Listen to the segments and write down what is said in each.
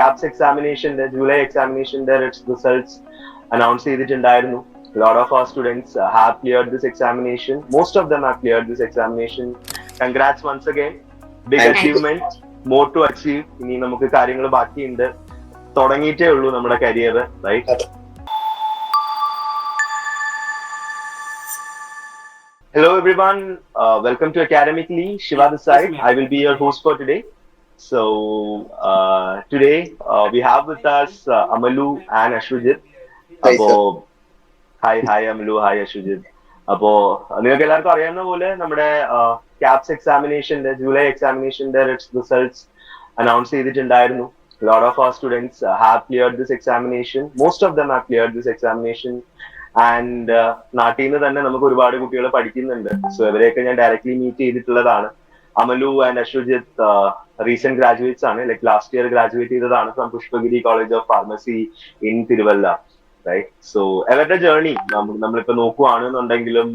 Caps എക്സാമിനേഷന്റെ July എക്സാമിനേഷന്റെ results announce ചെയ്തിട്ടുണ്ടായിരുന്നു lot of our students have cleared this examination most of them have cleared this examination congrats once again big Thank you. Achievement more to achieve ഇനി നമുക്ക് കാര്യങ്ങൾ ബാക്കിയുണ്ട് തുടങ്ങിയിട്ടേ ഉള്ളൂ നമ്മുടെ കരിയർ റൈറ്റ് അതെ. Hello everyone, uh, welcome to Academically. Shiva this side. I will be your host for today. So uh, today uh, we have with us uh, Amalu and Ashwajit. Hi, അപ്പോ hi hi Amalu hi Ashwajit അപ്പോ നിങ്ങൾക്ക് എല്ലാവർക്കും അറിയാവുന്ന പോലെ നമ്മുടെ KAPS എക്സാമിനേഷന്റെ July എക്സാമിനേഷന്റെ results announce ചെയ്തിട്ടുണ്ടായിരുന്നു. Lot of our students have cleared this examination most of them have cleared this examination and നാട്ടിൽ നിന്ന് തന്നെ നമുക്ക് ഒരുപാട് കുട്ടികൾ പഠിക്കുന്നുണ്ട്. സോ ഇവരെയൊക്കെ ഞാൻ ഡയറക്ട്ലി മീറ്റ് ചെയ്തിട്ടുള്ളതാണ്. Amalu and Ashwajith recent graduates ആണ്. ലൈക് ലാസ്റ്റ് ഇയർ ഗ്രാജുവേറ്റ് ചെയ്തതാണ് from Pushpagiri college of pharmacy in Thiruvalla right so അവരുടെ ജേർണി നമ്മളിപ്പോ നോക്കുവാണെന്നുണ്ടെങ്കിലും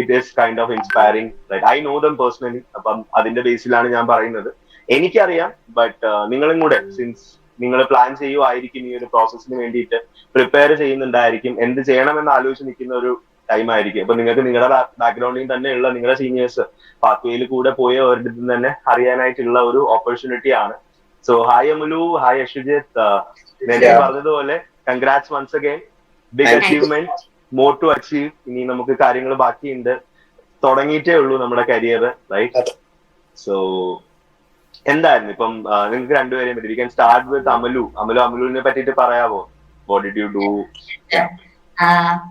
it is kind of inspiring right I know them personally അപ്പം അതിന്റെ ബേസിലാണ് ഞാൻ പറയുന്നത്. എനിക്കറിയാം ബട്ട് നിങ്ങളും കൂടെ സിൻസ് നിങ്ങൾ പ്ലാൻ ചെയ്യുമായിരിക്കും ഈ ഒരു പ്രോസസ്സിന് വേണ്ടിയിട്ട് പ്രിപ്പയർ ചെയ്യുന്നുണ്ടായിരിക്കും എന്ത് ചെയ്യണമെന്ന് ആലോചിച്ച് നിൽക്കുന്ന ഒരു ടൈം ആയിരിക്കും. ഇപ്പൊ നിങ്ങൾക്ക് നിങ്ങളുടെ ബാക്ക്ഗ്രൗണ്ടിൽ തന്നെയുള്ള നിങ്ങളുടെ സീനിയേഴ്സ് പാത്വേയിൽ കൂടെ പോയ അവരുടെ തന്നെ അറിയാനായിട്ടുള്ള ഒരു ഓപ്പർച്യൂണിറ്റി ആണ്. So hi Amulu hi Ashwajith നേരത്തെ പറഞ്ഞതുപോലെ congrats once again big achievement more to achieve ഇനി നമുക്ക് കാര്യങ്ങൾ ബാക്കിയുണ്ട്. തുടങ്ങിയിട്ടേ ഉള്ളൂ നമ്മുടെ കരിയർ റൈറ്റ് സോ എന്തായിരുന്നു ഇപ്പം നിങ്ങൾക്ക് രണ്ടുപേരെയും പറ്റി. ക്യാൻ സ്റ്റാർട്ട് വിത്ത് അമലു. അമലു അമലുവിനെ പറ്റിയിട്ട് പറയാവോ? വാട്ട് ഡിഡ് യു ഡു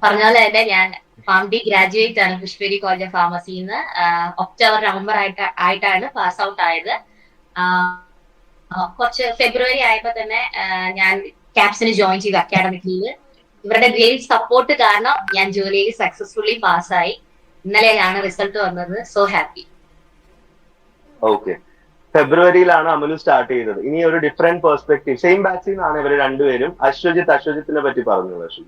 പറഞ്ഞ പോലെ തന്നെ ഞാൻ ഫാം ഡി ഗ്രാജുവേറ്റ് ആണ് പുഷ്പേരി കോളേജ് ഓഫ് ഫാർമസിയിൽ നിന്ന് ഒക്ടോബർ നവംബർ ആയിട്ട് ആയിട്ടാണ് പാസ് ഔട്ട് ആയത്. കുറച്ച് ഫെബ്രുവരി ആയപ്പോ തന്നെ ഞാൻ ക്യാപ്സിന് ജോയിൻ ചെയ്തു അക്കാഡമിക്കിൽ ഇവരുടെ ഗ്രേറ്റ് സപ്പോർട്ട് കാരണം ഞാൻ ജോലിയിൽ സക്സസ്ഫുള്ളി പാസ്സായി ഇന്നലെയാണ് റിസൾട്ട് വന്നത്. സോ ഹാപ്പി ഓക്കെ ഫെബ്രുവരിയിലാണ് അമലു സ്റ്റാർട്ട് ചെയ്തത്. ഇനി ഒരു ഡിഫറെന്റ് പെർസ്പെക്ടീവ് സെയിം ബാച്ചിൽ നിന്നാണ് ഇവർ രണ്ടുപേരും. അശ്വജിത്ത് അശ്വജിത്തിനെ പറ്റി പറഞ്ഞത് so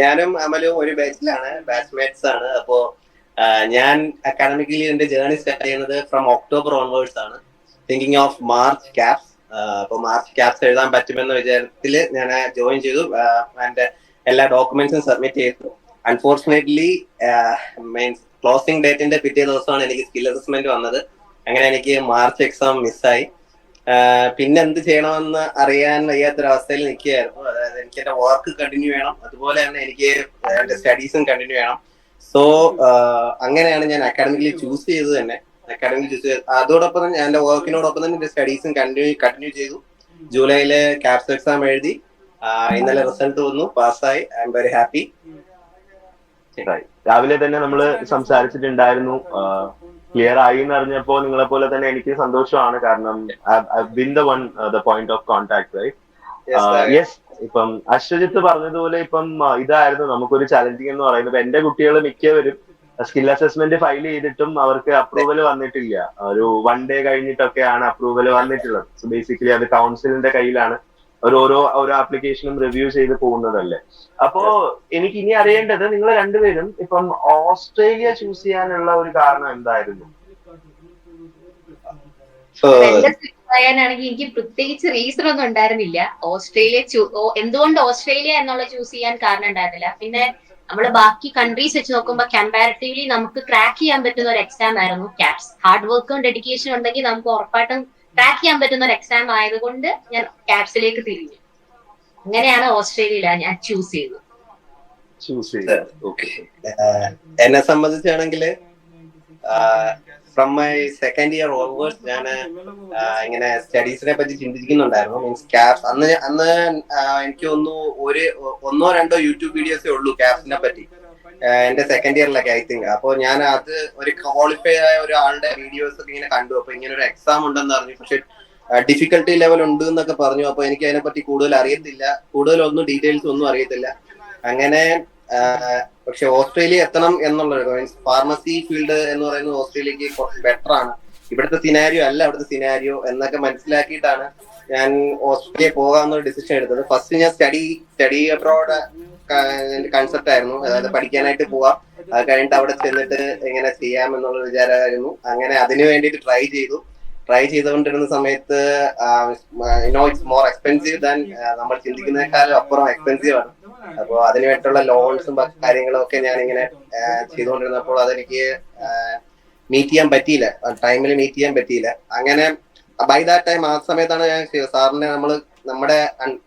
ഞാനും അമലും ഒരു ബാച്ചിലാണ് ബാച്ച്മേറ്റ്സ് ആണ്. അപ്പോ ഞാൻ അക്കാഡമിക്കലി എന്റെ ജേർണി സ്റ്റാർട്ട് ചെയ്യുന്നത് ഫ്രം ഒക്ടോബർ ഓൺവേർഡ്സ് ആണ്. തിങ്കിങ് ഓഫ് മാർച്ച് ക്യാപ്സ് അപ്പൊ മാർച്ച് ക്യാപ്സ് എഴുതാൻ പറ്റുമെന്ന വിചാരത്തിൽ ഞാൻ ജോയിൻ ചെയ്തു. എന്റെ എല്ലാ ഡോക്യുമെന്റ്സും സബ്മിറ്റ് ചെയ്തു. അൺഫോർച്ചുനേറ്റ്ലി മീൻസ് ക്ലോസിംഗ് ഡേറ്റിന്റെ പിറ്റേ ദിവസമാണ് എനിക്ക് സ്കിൽ അസസ്മെന്റ് വന്നത്. അങ്ങനെ എനിക്ക് മാർച്ച് എക്സാം മിസ്സായി പിന്നെ എന്ത് ചെയ്യണമെന്ന് അറിയാൻ വയ്യാത്തൊരവസ്ഥയിൽ നിൽക്കുകയായിരുന്നു. അതായത് എനിക്ക് എന്റെ വർക്ക് കണ്ടിന്യൂ ചെയ്യണം അതുപോലെ തന്നെ എനിക്ക് എന്റെ സ്റ്റഡീസും കണ്ടിന്യൂ ചെയ്യണം സോ അങ്ങനെയാണ് ഞാൻ അക്കാഡമിക്കലി ചൂസ് ചെയ്തത് തന്നെ. അക്കാഡമിക് ചൂസ് ചെയ്ത് അതോടൊപ്പം തന്നെ എന്റെ വർക്കിനോടൊപ്പം തന്നെ എന്റെ സ്റ്റഡീസും കണ്ടിന്യൂ കണ്ടിന്യൂ ചെയ്തു. ജൂലൈയിൽ ക്യാപ്സ് എക്സാം എഴുതി ഇന്നലെ റിസൾട്ട് വന്നു പാസ്സായി. I'm very happy. രാവിലെ തന്നെ നമ്മൾ സംസാരിച്ചിട്ടുണ്ടായിരുന്നു. ക്ലിയർ ആയി എന്ന് അറിഞ്ഞപ്പോ നിങ്ങളെ പോലെ തന്നെ എനിക്ക് സന്തോഷമാണ്. കാരണം been the one the point of contact right yes ഇപ്പം അശ്വജിത്ത് പറഞ്ഞതുപോലെ ഇപ്പം ആ, ഇതായിരുന്നു. നമുക്കൊരു ചലഞ്ചിങ് എന്ന് പറയുന്നത്. എന്റെ കുട്ടികൾ മിക്കവരും സ്കിൽ അസസ്മെന്റ് ഫയൽ ചെയ്തിട്ടും അവർക്ക് അപ്രൂവൽ വന്നിട്ടില്ല. ഒരു വൺ ഡേ കഴിഞ്ഞിട്ടൊക്കെയാണ് അപ്രൂവൽ വന്നിട്ടുള്ളത്. ബേസിക്കലി അത് കൗൺസിലിന്റെ കയ്യിലാണ്. ഒരു ഓരോ ഓരോ ആപ്ലിക്കേഷനും റിവ്യൂ ചെയ്ത് പോകുന്നതല്ലേ? അപ്പോ എനിക്ക് ഇനി അറിയേണ്ടത് നിങ്ങൾ രണ്ടുപേരും ഇപ്പം ഓസ്ട്രേലിയ ചൂസ് ചെയ്യാനുള്ള ഒരു കാരണം എന്തായിരുന്നു? പറയാനാണെങ്കിൽ എനിക്ക് പ്രത്യേകിച്ച് റീസൺ ഒന്നും ഉണ്ടായിരുന്നില്ല. ഓസ്ട്രേലിയ എന്തുകൊണ്ട് ഓസ്ട്രേലിയ എന്നുള്ള ചൂസ് ചെയ്യാൻ കാരണം ഉണ്ടായിരുന്നില്ല. പിന്നെ നമ്മൾ ബാക്കി കൺട്രീസ് വെച്ച് നോക്കുമ്പോൾ കമ്പാരിറ്റീവ്ലി നമുക്ക് ക്രാക്ക് ചെയ്യാൻ പറ്റുന്ന ഒരു എക്സാം ആയിരുന്നു. ക്യാപ്സ് ഹാർഡ് വർക്കും ഡെഡിക്കേഷനും ഉണ്ടെങ്കിൽ നമുക്ക് ഉറപ്പായിട്ടും ക്രാക്ക് ചെയ്യാൻ പറ്റുന്ന ഒരു എക്സാം ആയതുകൊണ്ട് ഞാൻ ക്യാപ്സിലേക്ക് തിരിഞ്ഞു. അങ്ങനെയാണ് ഓസ്ട്രേലിയ ഞാൻ ചൂസ് ചെയ്തത്. ചൂസ് ചെയ്തത്. ഓക്കെ എന്നെ സംബന്ധിച്ചാണെങ്കിൽ from my second year onwards ഞാൻ ഇങ്ങനെ സ്റ്റഡീസിനെ പറ്റി ചിന്തിക്കുന്നുണ്ടായിരുന്നു മീൻസ് ക്യാപ്സ് അന്ന് അന്ന് എനിക്ക് ഒന്നു ഒരു ഒന്നോ രണ്ടോ യൂട്യൂബ് വീഡിയോസേ ഉള്ളൂ ക്യാപ്സിനെ പറ്റി. എന്റെ സെക്കൻഡ് ഇയറിലൊക്കെ ഐ തിങ്ക് അപ്പൊ ഞാൻ അത് ഒരു ക്വാളിഫൈ ആയ ഒരാളുടെ വീഡിയോസ് ഒക്കെ ഇങ്ങനെ കണ്ടു. അപ്പൊ ഇങ്ങനെ ഒരു എക്സാം ഉണ്ടെന്ന് പറഞ്ഞു പക്ഷെ ഡിഫിക്കൽട്ടി ലെവൽ ഉണ്ട് എന്നൊക്കെ പറഞ്ഞു. അപ്പൊ എനിക്ക് അതിനെപ്പറ്റി കൂടുതൽ അറിയത്തില്ല. കൂടുതൽ ഒന്നും ഡീറ്റെയിൽസ് ഒന്നും അറിയത്തില്ല. അങ്ങനെ പക്ഷെ ഓസ്ട്രേലിയ എത്തണം എന്നുള്ളത് മീൻസ് ഫാർമസി ഫീൽഡ് എന്ന് പറയുന്നത് ഓസ്ട്രേലിയക്ക് കുറച്ച് ബെറ്റർ ആണ്. ഇവിടുത്തെ സിനാരിയോ അല്ല അവിടുത്തെ സിനാരിയോ എന്നൊക്കെ മനസ്സിലാക്കിയിട്ടാണ് ഞാൻ ഓസ്ട്രേലിയ പോകാമെന്നൊരു ഡിസിഷൻ എടുത്തത്. ഫസ്റ്റ് ഞാൻ സ്റ്റഡി സ്റ്റഡി അബ്രോഡ് കൺസെപ്റ്റ് ആയിരുന്നു. അതായത് പഠിക്കാനായിട്ട് പോവാം. അത് കഴിഞ്ഞിട്ട് അവിടെ ചെന്നിട്ട് എങ്ങനെ ചെയ്യാം എന്നുള്ള വിചാരമായിരുന്നു. അങ്ങനെ അതിനു വേണ്ടിയിട്ട് ട്രൈ ചെയ്തു. ട്രൈ ചെയ്തുകൊണ്ടിരുന്ന സമയത്ത് no it's more expensive than നമ്മൾ ചിന്തിക്കുന്നതിനേക്കാളും അപ്പുറം എക്സ്പെൻസീവ് ആണ്. അപ്പോൾ അതിനുവേണ്ടിയുള്ള ലോൺസും കാര്യങ്ങളും ഒക്കെ ഞാൻ ഇങ്ങനെ ചെയ്തുകൊണ്ടിരുന്നപ്പോൾ അതെനിക്ക് മീറ്റ് ചെയ്യാൻ പറ്റിയില്ല. ടൈമിൽ മീറ്റ് ചെയ്യാൻ പറ്റിയില്ല. അങ്ങനെ ബൈ ദാറ്റ് ടൈം ആ സമയത്താണ് ഞാൻ സാറിനെ നമ്മൾ നമ്മുടെ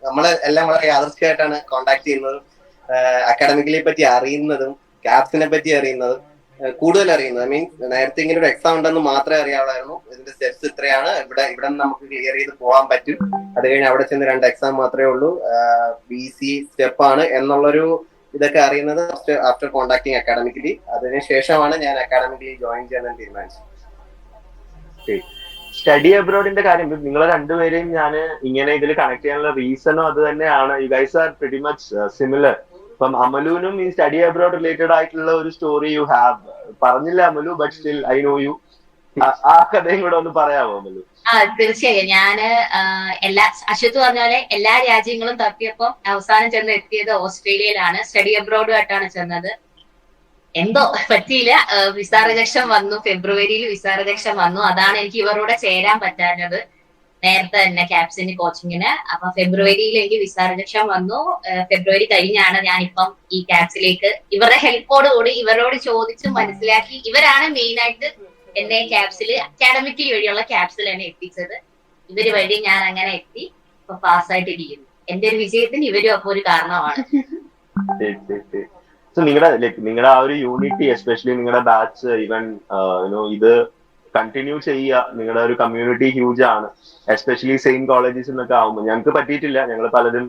നമ്മളെ എല്ലാം വളരെ യാദൃശ്യമായിട്ടാണ് കോണ്ടാക്ട് ചെയ്യുന്നതും. അക്കാഡമിക്കലി പറ്റി അറിയുന്നതും ക്യാപ്സിനെ പറ്റി അറിയുന്നതും കൂടുതൽ അറിയുന്നത്. ഐ മീൻ നേരത്തെ ഇങ്ങനെ ഒരു എക്സാം ഉണ്ടെന്ന് മാത്രമേ അറിയാവുള്ളായിരുന്നു. ഇതിന്റെ സ്റ്റെപ്സ് ഇത്രയാണ്. ഇവിടെ ഇവിടെ നമുക്ക് ക്ലിയർ ചെയ്ത് പോകാൻ പറ്റും. അത് കഴിഞ്ഞ് അവിടെ ചെന്ന് രണ്ട് എക്സാം മാത്രമേ ഉള്ളൂ. ബി സി സ്റ്റെപ്പ് ആണ് എന്നുള്ളൊരു ഇതൊക്കെ അറിയുന്നത് ആഫ്റ്റർ കോണ്ടാക്ടിങ് അക്കാഡമിക്കലി അതിനുശേഷമാണ് ഞാൻ അക്കാഡമിക്കലി ജോയിൻ ചെയ്യാൻ തീരുമാനിച്ചത്. സ്റ്റഡി അബ്രോഡിന്റെ കാര്യം നിങ്ങൾ രണ്ടുപേരെയും ഞാൻ ഇങ്ങനെ ഇതിൽ കണക്ട് ചെയ്യാനുള്ള റീസണും അത് തന്നെയാണ്. You guys are pretty much similar ഇപ്പം അമലുവിനും ഈ സ്റ്റഡി അബ്രോഡ് റിലേറ്റഡ് ആയിട്ടുള്ള ഒരു സ്റ്റോറി യു ഹാവ് പറഞ്ഞില്ല Amalu but still I know you ആ കഥയും കൂടെ ഒന്ന് പറയാമോ അമലു? ആ തീർച്ചയായും. ഞാൻ എല്ലാ അശ്വത്ത് പറഞ്ഞ പോലെ എല്ലാ രാജ്യങ്ങളും തപ്പിയപ്പോ അവസാനം ചെന്ന് എത്തിയത് ഓസ്ട്രേലിയയിലാണ്. സ്റ്റഡി അബ്രോഡുമായിട്ടാണ് ചെന്നത്. എന്തോ പറ്റിയില്ല. വിസ റിജക്ഷൻ വന്നു. ഫെബ്രുവരിയിൽ വിസ റിജക്ഷൻ വന്നു. അതാണ് എനിക്ക് ഇവരോട് ചേരാൻ പറ്റാഞ്ഞത്. നേരത്തെ തന്നെ ക്യാപ്സിന് കോച്ചിങ്ങിന് അപ്പൊ ഫെബ്രുവരിയിൽ എനിക്ക് വിസ റിജക്ഷൻ വന്നു. ഫെബ്രുവരി കഴിഞ്ഞാണ് ഞാനിപ്പം ഈ ക്യാപ്സിലേക്ക് ഇവരുടെ ഹെൽപ്പോട് കൂടി ഇവരോട് ചോദിച്ച് മനസ്സിലാക്കി. ഇവരാണ് മെയിൻ ആയിട്ട് എന്നെ ക്യാപ്സിൽ അക്കാഡമിക്കലി വഴിയുള്ള ക്യാപ്സിൽ എന്നെ എത്തിച്ചത്. ഇവർ വഴി ഞാൻ അങ്ങനെ എത്തി. ഇപ്പൊ പാസ്സായിട്ടിരിക്കുന്നു എന്റെ ഒരു വിജയത്തിന് ഇവരും അപ്പൊ ഒരു കാരണമാണ്. നിങ്ങളുടെ നിങ്ങളുടെ ആ ഒരു യൂണിറ്റി എസ്പെഷ്യലി നിങ്ങളുടെ ബാച്ച് ഈവൻ ഇത് കണ്ടിന്യൂ ചെയ്യുക. നിങ്ങളുടെ ഒരു കമ്മ്യൂണിറ്റി ഹ്യൂജ് ആണ്. എസ്പെഷ്യലി സെയിം കോളേജസ് എന്നൊക്കെ ആവുമ്പോൾ ഞങ്ങൾക്ക് പറ്റിയിട്ടില്ല. ഞങ്ങൾ പലരും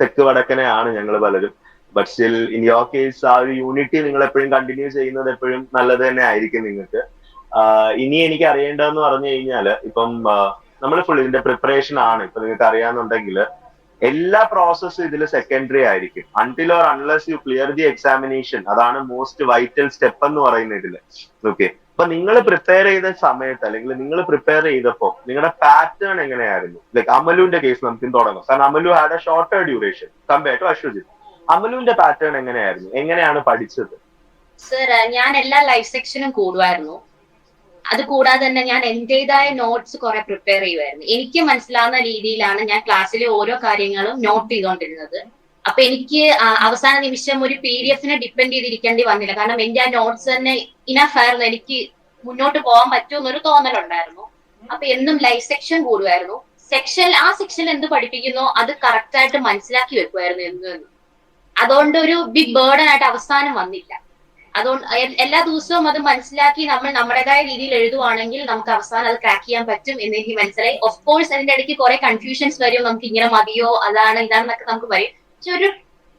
തെക്ക് വടക്കനെയാണ് ഞങ്ങൾ പലരും. But still in your case ആ ഒരു യൂണിറ്റി നിങ്ങൾ എപ്പോഴും കണ്ടിന്യൂ ചെയ്യുന്നത് എപ്പോഴും നല്ലത് തന്നെ ആയിരിക്കും നിങ്ങൾക്ക്. ഇനി എനിക്ക് അറിയേണ്ടതെന്ന് പറഞ്ഞു കഴിഞ്ഞാൽ ഇപ്പം നമ്മൾ ഫുൾ ഇതിന്റെ പ്രിപ്പറേഷൻ ആണ്. ഇപ്പൊ നിങ്ങൾക്ക് അറിയാന്നുണ്ടെങ്കിൽ എല്ലാ പ്രോസസ്സും ഇതിൽ സെക്കൻഡറി ആയിരിക്കും. Until or unless you clear the examination അതാണ് മോസ്റ്റ് വൈറ്റൽ സ്റ്റെപ്പ് എന്ന് പറയുന്ന ഇതിൽ ഓക്കെ അപ്പൊ നിങ്ങൾ പ്രിപ്പയർ ചെയ്ത സമയത്ത് അല്ലെങ്കിൽ നിങ്ങൾ പ്രിപ്പയർ ചെയ്തപ്പോ നിങ്ങളുടെ പാറ്റേൺ എങ്ങനെയായിരുന്നു? ലൈക്ക് അമലുവിന്റെ കേസ് നമുക്ക് തുടങ്ങാം. കാരണം Amalu had a shorter duration compare to Ashwajit. അമലുവിന്റെ pattern എങ്ങനെയായിരുന്നു? എങ്ങനെയാണ് പഠിച്ചത്? സർ ഞാൻ എല്ലാ ലൈഫ് സെക്ഷനും കൂടുമായിരുന്നു. അത് കൂടാതെ തന്നെ ഞാൻ എന്റേതായ നോട്ട്സ് കുറെ പ്രിപ്പയർ ചെയ്യുമായിരുന്നു. എനിക്ക് മനസ്സിലാവുന്ന രീതിയിലാണ് ഞാൻ ക്ലാസ്സിലെ ഓരോ കാര്യങ്ങളും നോട്ട് ചെയ്തുകൊണ്ടിരുന്നത് അപ്പൊ എനിക്ക് അവസാന നിമിഷം ഒരു പി ഡി എഫിനെ ഡിപ്പെൻഡ് ചെയ്തിരിക്കേണ്ടി വന്നില്ല. കാരണം എന്റെ ആ നോട്ട്സ് തന്നെ ഇനഫ് ആയിരുന്നു. എനിക്ക് മുന്നോട്ട് പോകാൻ പറ്റുമെന്നൊരു തോന്നലുണ്ടായിരുന്നു. അപ്പൊ എന്നും ലൈഫ് സെക്ഷൻ കൂടുമായിരുന്നു. സെക്ഷൻ ആ സെക്ഷൻ എന്ത് പഠിപ്പിക്കുന്നോ? അത് കറക്റ്റ് ആയിട്ട് മനസ്സിലാക്കി വെക്കുമായിരുന്നു എന്നും. അതുകൊണ്ട് ഒരു ബിഗ് ബേർഡൻ ആയിട്ട് അവസാനം വന്നില്ല. അതുകൊണ്ട് എല്ലാ ദിവസവും അത് മനസ്സിലാക്കി നമ്മൾ നമ്മുടേതായ രീതിയിൽ എഴുതുവാണെങ്കിൽ നമുക്ക് അവസാനം അത് ക്രാക്ക് ചെയ്യാൻ പറ്റും എന്ന് എനിക്ക് മനസ്സിലായി. ഓഫ് കോഴ്സ് അതിന്റെ ഇടയ്ക്ക് കുറെ കൺഫ്യൂഷൻസ് വരും. നമുക്ക് ഇങ്ങനെ മതിയോ? അതാണ് ഇതാണെന്നൊക്കെ നമുക്ക് വരും. ഒരു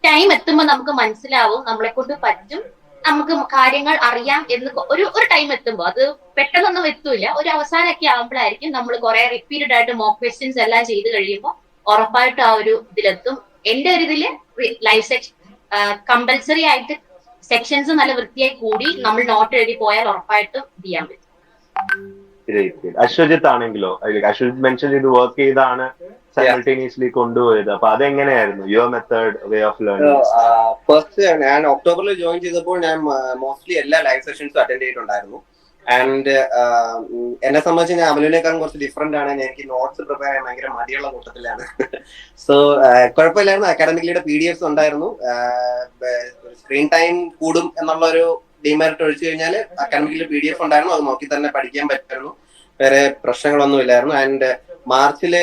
ടൈം എത്തുമ്പോൾ നമുക്ക് മനസ്സിലാവും നമ്മളെ കൊണ്ട് പറ്റും നമുക്ക് കാര്യങ്ങൾ അറിയാം എന്ന് ഒരു ഒരു ടൈം എത്തുമ്പോൾ അത് പെട്ടെന്നൊന്നും എത്തൂല ഒരു അവസാനമൊക്കെ ആകുമ്പോഴായിരിക്കും നമ്മൾ കുറെ റിപ്പീറ്റഡ് ആയിട്ട് മോക്ക് ക്വസ്റ്റ്യൻസ് എല്ലാം ചെയ്ത് കഴിയുമ്പോൾ ഉറപ്പായിട്ട് ആ ഒരു ഇതിലെത്തും. എന്റെ ഒരു ഇതിൽ ലൈഫ് സെക്ഷൻ കമ്പൽസറി ആയിട്ട് സെക്ഷൻസ് നല്ല വൃത്തിയായി കൂടി നമ്മൾ നോട്ട് എഴുതി പോയാൽ ഉറപ്പായിട്ടും ഇത് ചെയ്യാൻ പറ്റും. അശ്വജിത്ത് ആണെങ്കിലോ അശ്വജിത്ത് മെൻഷൻ ചെയ്ത് വർക്ക് ചെയ്താണ്. സൈമൾട്ടേനിയസ്ലി കൊണ്ടുപോയത്. അപ്പൊ അതെങ്ങനെയായിരുന്നു? Your method way of learning first ഞാൻ ഒക്ടോബറിൽ ജോയിൻ ചെയ്തപ്പോൾ ഞാൻ മോസ്റ്റ്ലി എല്ലാ ലൈവ് സെഷൻസും അറ്റൻഡ് ചെയ്തിട്ടുണ്ടായിരുന്നു. ആൻഡ് എന്നെ സംബന്ധിച്ച് ഞാൻ അമലിനേക്കാളും കുറച്ച് ഡിഫറെന്റ് ആണ്. എനിക്ക് നോട്ട്സ് പ്രിപ്പയർ ചെയ്യാൻ ഭയങ്കര മടിയുള്ള കൂട്ടത്തിലാണ്. സോ കുഴപ്പമില്ലായിരുന്നു. അക്കാഡമിക്കലിയുടെ പി ഡി എഫ്സ് ഉണ്ടായിരുന്നു. സ്ക്രീൻ ടൈം കൂടും എന്നുള്ള ഒരു ഡിമെറിറ്റ് ഒഴിച്ചു കഴിഞ്ഞാൽ അക്കാഡമിക്കലി പി ഡി എഫ് ഉണ്ടായിരുന്നു. അത് നോക്കി തന്നെ പഠിക്കാൻ പറ്റുമായിരുന്നു. വേറെ പ്രശ്നങ്ങളൊന്നും ഇല്ലായിരുന്നു ആൻഡ് മാർച്ചിൽ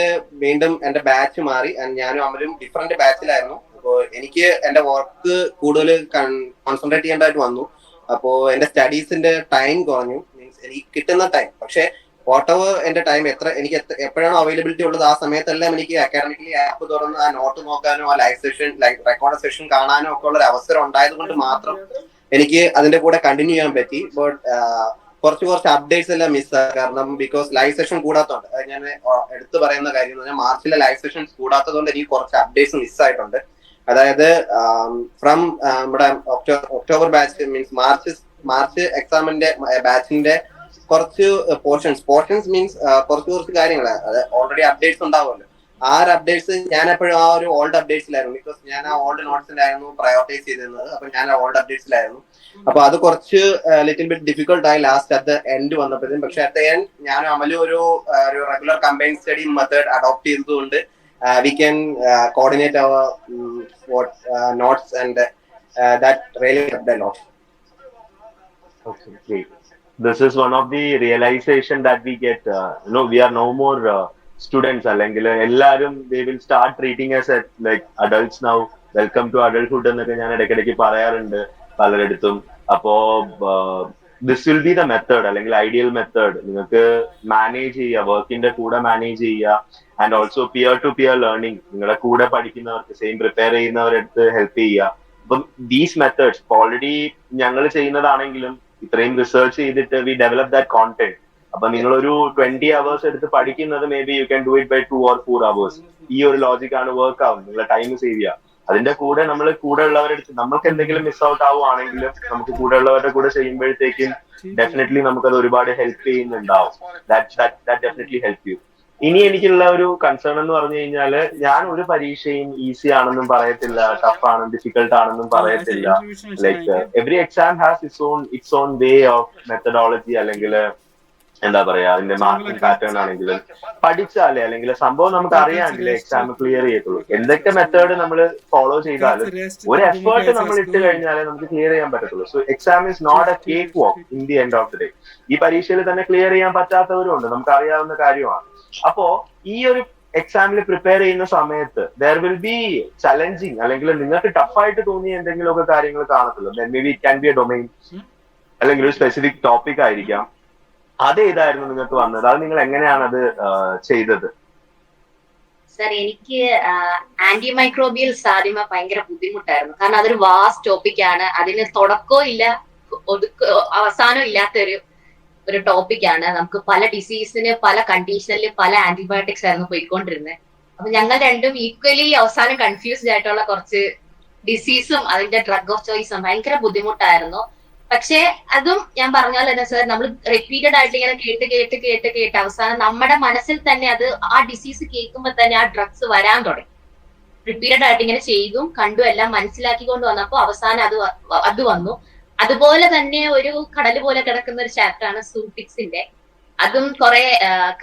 വീണ്ടും എന്റെ ബാച്ച് മാറി ഞാനും അമലും ഡിഫറെന്റ് ബാച്ചിലായിരുന്നു അപ്പോൾ എനിക്ക് എന്റെ വർക്ക് കൂടുതൽ കോൺസെൻട്രേറ്റ് ചെയ്യേണ്ടതായിട്ട് വന്നു. അപ്പോ എന്റെ സ്റ്റഡീസിന്റെ ടൈം കുറഞ്ഞു. മീൻസ് എനിക്ക് കിട്ടുന്ന ടൈം പക്ഷെ വാട്ടവർ എന്റെ ടൈം എത്ര എനിക്ക് എപ്പോഴാണോ അവൈലബിലിറ്റി ഉള്ളത് ആ സമയത്തെല്ലാം എനിക്ക് അക്കാഡമിക്കലി ആപ്പ് തുറന്ന് ആ നോട്ട് നോക്കാനോ ആ ലൈവ് സെഷൻ റെക്കോർഡ് സെഷൻ കാണാനോ ഒക്കെ ഉള്ള ഒരു അവസരം ഉണ്ടായത് കൊണ്ട് മാത്രം എനിക്ക് അതിന്റെ കൂടെ കണ്ടിന്യൂ ചെയ്യാൻ പറ്റി. ബട്ട് കുറച്ച് കുറച്ച് അപ്ഡേറ്റ്സ് എല്ലാം മിസ് കാരണം ബിക്കോസ് ലൈവ് സെഷൻ കൂടാത്തതുകൊണ്ട് ഞാൻ എടുത്തു പറയുന്ന കാര്യം എന്ന് പറഞ്ഞാൽ മാർച്ചിലെ ലൈവ് സെഷൻസ് കൂടാത്തതുകൊണ്ട് എനിക്ക് കുറച്ച് അപ്ഡേറ്റ്സ് മിസ് ആയിട്ടുണ്ട്. അതായത് ഫ്രം നമ്മുടെ October batch means March March എക്സാമിന്റെ ബാച്ചിന്റെ കുറച്ച് പോർഷൻസ് പോർഷൻസ് മീൻസ് കുറച്ച് കുറച്ച് കാര്യങ്ങൾ ഓൾറെഡി അപ്ഡേറ്റ്സ് ഉണ്ടാവുമല്ലോ. ആ ഒരു അപ്ഡേറ്റ്സ് ഞാൻ എപ്പോഴും ആ ഒരു ഓൾഡ് അപ്ഡേറ്റ്സിലായിരുന്നു ബിക്കോസ് ഞാൻ ആ ഓൾഡ് നോട്ട്സിലായിരുന്നു പ്രയോറിറ്റൈസ് ചെയ്തിരുന്നത് അപ്പൊ ഞാൻ ആ ഓൾഡ് അപ്ഡേറ്റ്സിലായിരുന്നു അപ്പൊ അത് കുറച്ച് ലിറ്റിൽ ബിറ്റ് ഡിഫിക്കൽട്ട് ആയി ലാസ്റ്റ് അറ്റ് ദ എൻഡ് വന്നപ്പോഴത്തേക്കും പക്ഷെ അറ്റ് ദ എൻഡ് ഞാനും അമലും ഒരു ഒരു regular combine study method adopt ചെയ്തതുകൊണ്ട് we can coordinate our notes and that really a lot Okay, great. This is one of the realization that we get. Uh, no, we are no more uh, students. അല്ലെങ്കിൽ എല്ലാവരും they will start treating as like adults now. Welcome to adulthood എന്നൊക്കെ ഞാൻ ഇടയ്ക്കിടയ്ക്ക് പറയാറുണ്ട് പലരിടത്തും അപ്പോ this will be the method അല്ലെങ്കിൽ ideal method നിങ്ങൾക്ക് മാനേജ് ചെയ്യുക വർക്കിന്റെ കൂടെ മാനേജ് ചെയ്യുക and also peer to peer learning നിങ്ങളുടെ കൂടെ പഠിക്കുന്നവർക്ക് സെയിം പ്രിപ്പയർ ചെയ്യുന്നവരെടുത്ത് ഹെൽപ്പ് ചെയ്യുക അപ്പം ദീസ് മെത്തേഡ്സ് ഓൾറെഡി ഞങ്ങൾ ചെയ്യുന്നതാണെങ്കിലും ഇത്രയും റിസർച്ച് ചെയ്തിട്ട് വി ഡെവലപ്പ് ദാറ്റ് കോണ്ടന്റ് അപ്പൊ നിങ്ങൾ ഒരു ട്വന്റി അവേഴ്സ് എടുത്ത് പഠിക്കുന്നത് maybe you can do it by two or four hours ഈ ഒരു ലോജിക് ആണ് വർക്ക് ആവും നിങ്ങളെ ടൈം സേവ് ചെയ്യുക അതിന്റെ കൂടെ നമ്മൾ കൂടെ ഉള്ളവരെടുത്ത് നമ്മൾക്ക് എന്തെങ്കിലും മിസ് ഔട്ട് ആവുകയാണെങ്കിലും നമുക്ക് കൂടെ ഉള്ളവരുടെ കൂടെ ചെയ്യുമ്പോഴത്തേക്കും ഡെഫിനറ്റ്ലി നമുക്കത് ഒരുപാട് ഹെൽപ്പ് ചെയ്യുന്നുണ്ടാവും. ഡെഫിനറ്റ്ലി ഹെൽപ്പ് യു ഇനി എനിക്കുള്ള ഒരു കൺസേൺ എന്ന് പറഞ്ഞു കഴിഞ്ഞാൽ ഞാൻ ഒരു പരീക്ഷയും ഈസി ആണെന്നും പറയത്തില്ല ടഫ് ആണ് ഡിഫിക്കൽട്ട് ആണെന്നും പറയത്തില്ല. Like every exam has its own its own way of methodology അല്ലെങ്കിൽ എന്താ പറയാ അതിന്റെ മാർക്കിംഗ് പാറ്റേൺ ആണെങ്കിലും പഠിച്ചാലേ അല്ലെങ്കിൽ സംഭവം നമുക്ക് അറിയാമെങ്കിൽ എക്സാം ക്ലിയർ ചെയ്യത്തുള്ളൂ. എന്തൊക്കെ മെത്തേഡ് നമ്മൾ ഫോളോ ചെയ്താലും ഒരു എഫേർട്ട് നമ്മൾ ഇട്ട് കഴിഞ്ഞാലേ നമുക്ക് ക്ലിയർ ചെയ്യാൻ പറ്റത്തുള്ളൂ. So exam is not a cakewalk in the end of the day ഈ പരീക്ഷയിൽ തന്നെ ക്ലിയർ ചെയ്യാൻ പറ്റാത്തവരും ഉണ്ട്. നമുക്ക് അറിയാവുന്ന കാര്യമാണ്. അപ്പോ ഈ ഒരു എക്സാമിൽ പ്രിപ്പയർ ചെയ്യുന്ന സമയത്ത് ദർ വിൽ ബി ചലഞ്ചിങ് അല്ലെങ്കിൽ നിങ്ങൾക്ക് ടഫായിട്ട് തോന്നിയ എന്തെങ്കിലുമൊക്കെ കാര്യങ്ങൾ കാണത്തുള്ളൂ. Maybe it can be a domain അല്ലെങ്കിൽ ഒരു സ്പെസിഫിക് ടോപ്പിക് ആയിരിക്കാം. അത് ഏതായിരുന്നു നിങ്ങൾക്ക് വന്നത്? അത് നിങ്ങൾ എങ്ങനെയാണ് അത് ചെയ്തത്? സർ എനിക്ക് ആന്റി മൈക്രോബിയൽ സാധ്യമ ഭയങ്കര ബുദ്ധിമുട്ടായിരുന്നു. കാരണം അതൊരു വാസ്റ്റ് ടോപ്പിക്കാണ് അതിന് തുടക്കവും ഇല്ല ഒതുക്ക അവസാനം ഇല്ലാത്തൊരു ഒരു ടോപ്പിക്കാണ് നമുക്ക് പല ഡിസീസിന് പല കണ്ടീഷനിൽ പല ആന്റിബയോട്ടിക്സ് ആയിരുന്നു പോയിക്കൊണ്ടിരുന്നത്. അപ്പൊ ഞങ്ങൾ രണ്ടും ഈക്വലി അവസാനം കൺഫ്യൂസ്ഡ് ആയിട്ടുള്ള കുറച്ച് ഡിസീസും അതിന്റെ ഡ്രഗ് ഓഫ് ചോയ്സും ഭയങ്കര ബുദ്ധിമുട്ടായിരുന്നു. പക്ഷെ അതും ഞാൻ പറഞ്ഞ തന്നെ സാർ നമ്മൾ റിപ്പീറ്റഡ് ആയിട്ട് ഇങ്ങനെ കേട്ട് കേട്ട് കേട്ട് കേട്ട് അവസാനം നമ്മുടെ മനസ്സിൽ തന്നെ അത് ആ ഡിസീസ് കേൾക്കുമ്പോൾ തന്നെ ആ ഡ്രഗ്സ് വരാൻ തുടങ്ങി. റിപ്പീറ്റഡ് ആയിട്ട് ഇങ്ങനെ ചെയ്തും കണ്ടും എല്ലാം മനസ്സിലാക്കിക്കൊണ്ട് വന്നപ്പോൾ അവസാനം അത് അത് വന്നു. അതുപോലെ തന്നെ ഒരു കടൽ പോലെ കിടക്കുന്ന ഒരു ചാപ്റ്റർ ആണ് സൂട്ടിക്സിന്റെ അതും കുറെ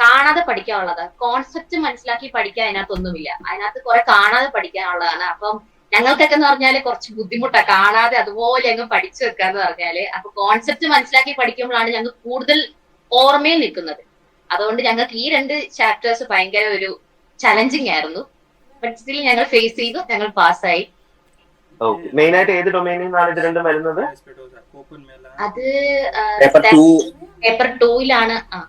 കാണാതെ പഠിക്കാനുള്ളത് കോൺസെപ്റ്റ് മനസ്സിലാക്കി പഠിക്കാൻ അതിനകത്തൊന്നുമില്ല. അതിനകത്ത് കുറെ കാണാതെ പഠിക്കാനുള്ളതാണ്. അപ്പം ഞങ്ങൾക്കൊക്കെ എന്ന് പറഞ്ഞാൽ കുറച്ച് ബുദ്ധിമുട്ടാണ് കാണാതെ അതുപോലെ അങ്ങ് പഠിച്ചു വെക്കുക എന്ന് പറഞ്ഞാൽ അപ്പൊ കോൺസെപ്റ്റ് മനസ്സിലാക്കി പഠിക്കുമ്പോഴാണ് ഞങ്ങൾ കൂടുതൽ ഓർമ്മയിൽ നിൽക്കുന്നത്. അതുകൊണ്ട് ഞങ്ങൾക്ക് ഈ രണ്ട് ചാപ്റ്റേഴ്സ് ഭയങ്കര ഒരു ചലഞ്ചിങ് ആയിരുന്നു. ബട്ട് സ്റ്റിൽ ഞങ്ങൾ ഫേസ് ചെയ്തു ഞങ്ങൾ പാസ്സായി മെയിൻ ആയിട്ട് ഏത് ഡൊമൈനിൽ നിന്നാണ് ഇത് രണ്ടും വരുന്നത്? അത് പേപ്പർ ടൂയിലാണ് ആ.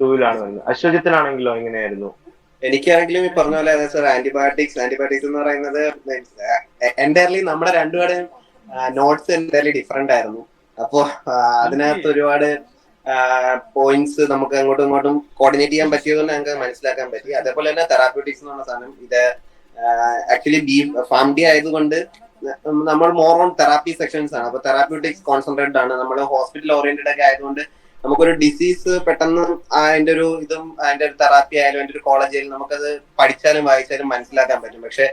ടൂവിലാണ് വരുന്നത്. അശ്വജിത്തിനാണെങ്കിലോ എങ്ങനെയായിരുന്നു എനിക്കാണെങ്കിലും ഈ പറഞ്ഞ പോലെ സാർ ആന്റിബയോട്ടിക്സ് ആന്റിബയോട്ടിക്സ് എന്ന് പറയുന്നത് എന്റയർലി നമ്മുടെ രണ്ടുപേരും നോട്ട്സ് എന്റയർലി ഡിഫറെന്റ് ആയിരുന്നു. അപ്പോ അതിനകത്ത് ഒരുപാട് പോയിന്റ്സ് നമുക്ക് അങ്ങോട്ടും ഇങ്ങോട്ടും കോർഡിനേറ്റ് ചെയ്യാൻ പറ്റിയതുകൊണ്ട് ഞങ്ങൾക്ക് മനസ്സിലാക്കാൻ പറ്റി. അതേപോലെ തന്നെ തെറാപ്യൂട്ടിക്സ് എന്ന് പറഞ്ഞ സാധനം ഇത് ആക്ച്വലി ബി ഫാം ഡി ആയതുകൊണ്ട് നമ്മൾ മോർ ഓൺ തെറാപ്പി സെക്ഷൻസ് ആണ്. അപ്പൊ തെറാപ്യൂട്ടിക്സ് കോൺസെൻട്രേറ്റഡ് ആണ്. നമ്മൾ ഹോസ്പിറ്റൽ ഓറിയന്റഡ് ഒക്കെ ആയതുകൊണ്ട് നമുക്കൊരു ഡിസീസ് പെട്ടെന്ന് അതിന്റെ ഒരു ഇതും അതിന്റെ ഒരു തെറാപ്പി ആയാലും അതിന്റെ ഒരു കോളേജ് ആയാലും നമുക്കത് പഠിച്ചാലും വായിച്ചാലും മനസ്സിലാക്കാൻ പറ്റും. പക്ഷെ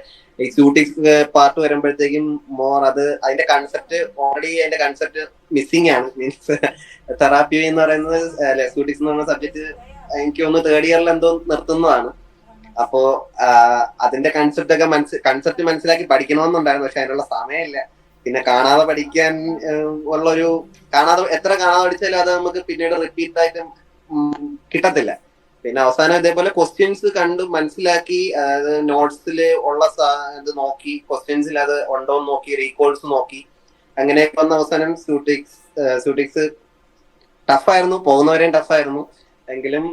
എക്സിക്യൂട്ടീവ് പാർട്ട് വരുമ്പോഴത്തേക്കും മോർ അത് അതിന്റെ കൺസെപ്റ്റ് ഓൾറെഡി അതിന്റെ കൺസെപ്റ്റ് മിസ്സിംഗ് ആണ്. മീൻസ് തെറാപ്പി എന്ന് പറയുന്നത് എക്സിക്യൂട്ടീവ് എന്ന് പറയുന്ന സബ്ജക്ട് എനിക്ക് ഒന്ന് തേർഡ് ഇയറിൽ എന്തോ നിർത്തുന്നതാണ്. അപ്പോ അതിന്റെ കൺസെപ്റ്റ് ഒക്കെ കൺസെപ്റ്റ് മനസ്സിലാക്കി പഠിക്കണമെന്നുണ്ടായിരുന്നു പക്ഷെ അതിനുള്ള സമയമില്ല. പിന്നെ കാണാതെ പഠിക്കാൻ ഉള്ളൊരു കാണാതെ എത്ര കാണാതെ പഠിച്ചാലും അത് നമുക്ക് പിന്നീട് റിപ്പീറ്റ് ആയിട്ട് കിട്ടത്തില്ല. പിന്നെ അവസാനം ഇതേപോലെ ക്വസ്റ്റ്യൻസ് കണ്ട് മനസ്സിലാക്കി നോട്ട്സിൽ ഉള്ള ഇത് നോക്കി ക്വസ്റ്റ്യൻസിൽ അത് ഉണ്ടോ എന്ന് നോക്കി റീകോൾസ് നോക്കി. അങ്ങനെ വന്ന അവസാനം സ്യൂട്ടിക്സ് സ്യൂട്ടിക്സ് ടഫായിരുന്നു പോകുന്നവരെയും ടഫായിരുന്നു എങ്കിലും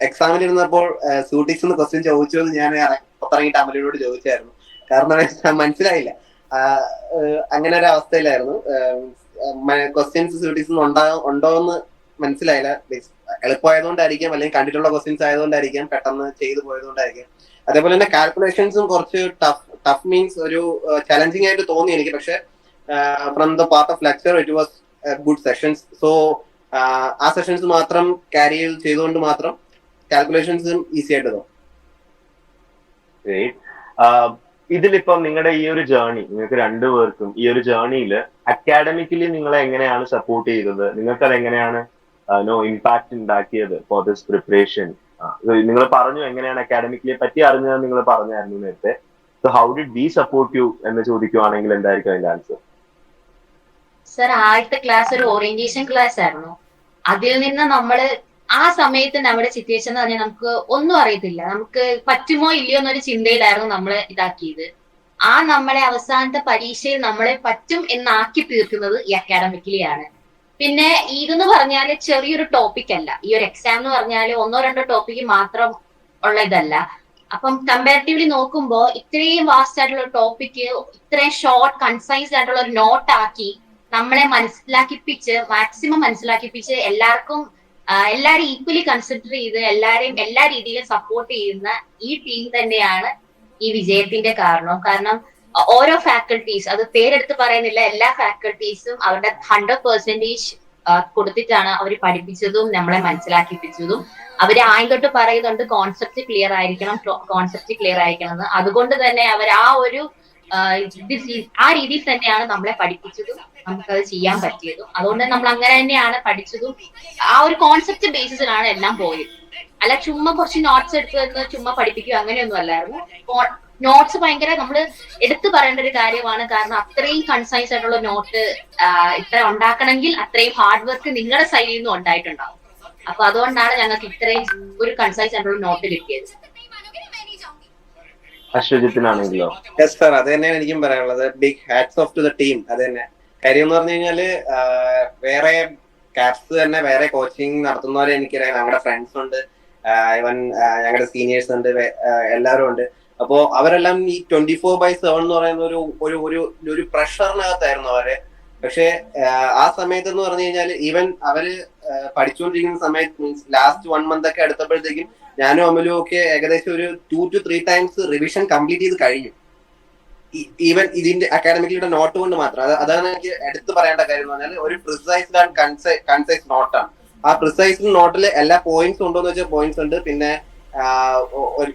എക്സാമിന് ഇരുന്നപ്പോൾ സ്യൂട്ടിക്സ് ക്വസ്റ്റ്യൻ ചോദിച്ചു എന്ന് ഞാൻ പുറത്തിറങ്ങിയിട്ട് അമലിനോട് ചോദിച്ചായിരുന്നു. കാരണം മനസ്സിലായില്ല. അങ്ങനെ ഒരു അവസ്ഥയിലായിരുന്നു ക്വസ്റ്റ്യൻസ് ഫെസിലിറ്റീസ് ഉണ്ടാ ഉണ്ടോ എന്ന് മനസ്സിലായില്ല. എളുപ്പമായതുകൊണ്ടായിരിക്കാം അല്ലെങ്കിൽ കണ്ടിട്ടുള്ള ക്വസ്റ്റ്യൻസ് ആയതുകൊണ്ടായിരിക്കാം പെട്ടെന്ന് ചെയ്തു പോയതുകൊണ്ടായിരിക്കാം. അതേപോലെ തന്നെ കാൽക്കുലേഷൻസും കുറച്ച് ടഫ് ടഫ് മീൻസ് ഒരു ചലഞ്ചിങ് ആയിട്ട് തോന്നി എനിക്ക്. പക്ഷെ from the part of lecture it was good sessions so ആ സെഷൻസ് മാത്രം ക്യാരി ചെയ്തുകൊണ്ട് മാത്രം കാൽക്കുലേഷൻസും ഈസി ആയിട്ട് തോന്നും. ഇതിലിപ്പം നിങ്ങളുടെ ഈ ഒരു ജേർണി നിങ്ങൾക്ക് രണ്ടുപേർക്കും ഈ ഒരു ജേർണിയിൽ അക്കാഡമിക്കലി നിങ്ങളെ എങ്ങനെയാണ് സപ്പോർട്ട് ചെയ്തത്? നിങ്ങൾക്ക് അത് എങ്ങനെയാണ് നോ ഇമ്പാക്ട് ഉണ്ടാക്കിയത് ഫോർ ദിസ് പ്രിപ്പറേഷൻ നിങ്ങൾ പറഞ്ഞു എങ്ങനെയാണ് അക്കാഡമിക്കലിയെ പറ്റി അറിഞ്ഞത് നിങ്ങൾ പറഞ്ഞായിരുന്നു നേരത്തെ. So how did be support you എന്ന് ചോദിക്കുവാണെങ്കിൽ എന്തായിരിക്കും അതിന്റെ ആൻസർ സർ ആദ്യത്തെ ക്ലാസ് ഒരു ഓറിയന്റേഷൻ ക്ലാസ് ആയിരുന്നു. അതിൽ നിന്ന് നമ്മൾ ആ സമയത്ത് നമ്മുടെ സിറ്റുവേഷൻ എന്ന് പറഞ്ഞാൽ നമുക്ക് ഒന്നും അറിയത്തില്ല. നമുക്ക് പറ്റുമോ ഇല്ലയോ എന്നൊരു ചിന്തയിലായിരുന്നു നമ്മൾ ഇതാക്കിയത്. ആ നമ്മളെ അവസാനത്തെ പരീക്ഷയിൽ നമ്മളെ പറ്റും എന്നാക്കി തീർക്കുന്നത് ഈ അക്കാഡമിക്കിലെയാണ് പിന്നെ ഇതെന്ന് പറഞ്ഞാൽ ചെറിയൊരു ടോപ്പിക് അല്ല. ഈ ഒരു എക്സാം എന്ന് പറഞ്ഞാൽ ഒന്നോ രണ്ടോ ടോപ്പിക് മാത്രം ഉള്ള ഇതല്ല അപ്പം കമ്പാരിറ്റീവ്ലി നോക്കുമ്പോൾ ഇത്രയും വാസ്റ്റ് ആയിട്ടുള്ള ടോപ്പിക്ക് ഇത്രയും ഷോർട്ട് കൺസൈസ് ആയിട്ടുള്ള ഒരു നോട്ട് ആക്കി നമ്മളെ മനസ്സിലാക്കിപ്പിച്ച് മാക്സിമം മനസ്സിലാക്കിപ്പിച്ച് എല്ലാവർക്കും എല്ലാരും ഈക്വലി കൺസിഡർ ചെയ്ത് എല്ലാരെയും എല്ലാ രീതിയിലും സപ്പോർട്ട് ചെയ്യുന്ന ഈ ടീം തന്നെയാണ് ഈ വിജയത്തിന്റെ കാരണം. കാരണം ഓരോ ഫാക്കൽറ്റീസ് അത് പേരെടുത്ത് പറയുന്നില്ല എല്ലാ ഫാക്കൽറ്റീസും അവരുടെ ഹൺഡ്രഡ് പെർസെന്റേജ് കൊടുത്തിട്ടാണ് അവർ പഠിപ്പിച്ചതും നമ്മളെ മനസ്സിലാക്കിപ്പിച്ചതും. അവർ ആദ്യം തൊട്ട് പറയുന്നുണ്ട് കോൺസെപ്റ്റ് ക്ലിയർ ആയിരിക്കണം കോൺസെപ്റ്റ് ക്ലിയർ ആയിരിക്കണം എന്ന്. അതുകൊണ്ട് തന്നെ അവർ ആ ഒരു ആ, രീതിയിൽ തന്നെയാണ് നമ്മളെ പഠിപ്പിച്ചതും നമുക്കത് ചെയ്യാൻ പറ്റിയതും. അതുകൊണ്ട് നമ്മൾ അങ്ങനെ തന്നെയാണ് പഠിച്ചതും. ആ ഒരു കോൺസെപ്റ്റ് ബേസിസിലാണ് എല്ലാം പോയത്. അല്ല ചുമ്മാ കുറച്ച് നോട്ട്സ് എടുത്ത് തന്ന് ചുമ്മാ പഠിപ്പിക്കുക അങ്ങനെയൊന്നും അല്ലായിരുന്നു. നോട്ട്സ് ഭയങ്കര നമ്മൾ എടുത്തു പറയേണ്ട ഒരു കാര്യമാണ്. കാരണം അത്രയും കൺസൈസ് ആയിട്ടുള്ള നോട്ട് ഇത്ര ഉണ്ടാക്കണമെങ്കിൽ അത്രയും ഹാർഡ് വർക്ക് നിങ്ങളുടെ സൈഡിൽ നിന്നും ഉണ്ടായിട്ടുണ്ടാവും. അപ്പൊ അതുകൊണ്ടാണ് ഞങ്ങൾക്ക് ഇത്രയും ഒരു കൺസൈസ് ആയിട്ടുള്ള നോട്ട് കിട്ടിയത്. അശ്വജിത്തിനാണെങ്കിലോ യെസ് സാർ അത് തന്നെയാണ് എനിക്കും പറയാനുള്ളത്. Big hats off to the team അത് തന്നെ. കാര്യം എന്ന് പറഞ്ഞു കഴിഞ്ഞാൽ വേറെ ക്യാപ്സ് തന്നെ വേറെ കോച്ചിങ് നടത്തുന്നവരെ എനിക്കറിയാം. ഞങ്ങളുടെ ഫ്രണ്ട്സ് ഉണ്ട്. ഇവൻ ഞങ്ങളുടെ സീനിയേഴ്സ് ഉണ്ട്. എല്ലാവരും ഉണ്ട്. അപ്പോ അവരെല്ലാം ഈ ട്വന്റി ഫോർ ബൈ സെവൻ എന്ന് പറയുന്ന ഒരു ഒരു ഒരു ഒരു പ്രഷറിനകത്തായിരുന്നു അവരെ. പക്ഷെ ആ സമയത്ത് എന്ന് പറഞ്ഞു കഴിഞ്ഞാൽ ഈവൻ അവർ പഠിച്ചുകൊണ്ടിരിക്കുന്ന സമയത്ത് മീൻസ് ലാസ്റ്റ് വൺ മന്ത് ഒക്കെ എടുത്തപ്പോഴത്തേക്കും ഞാനും അമലും ഒക്കെ ഏകദേശം ഒരു two two three times revision complete ചെയ്ത് കഴിഞ്ഞു. ഈവൻ ഇതിന്റെ അക്കാഡമിക്കലിയുടെ നോട്ട് കൊണ്ട് മാത്രം. അത് അതാണ് എനിക്ക് എടുത്തു പറയേണ്ട കാര്യം എന്ന് പറഞ്ഞാൽ ഒരു പ്രിസൈസ്ഡ് ആൻഡ് കൺസൈസ് നോട്ടാണ് ആ പ്രിസൈസ്ഡ് നോട്ടിൽ എല്ലാ പോയിന്റ്സ് ഉണ്ടോ എന്ന് വെച്ചാൽ പോയിന്റ്സ് ഉണ്ട്. പിന്നെ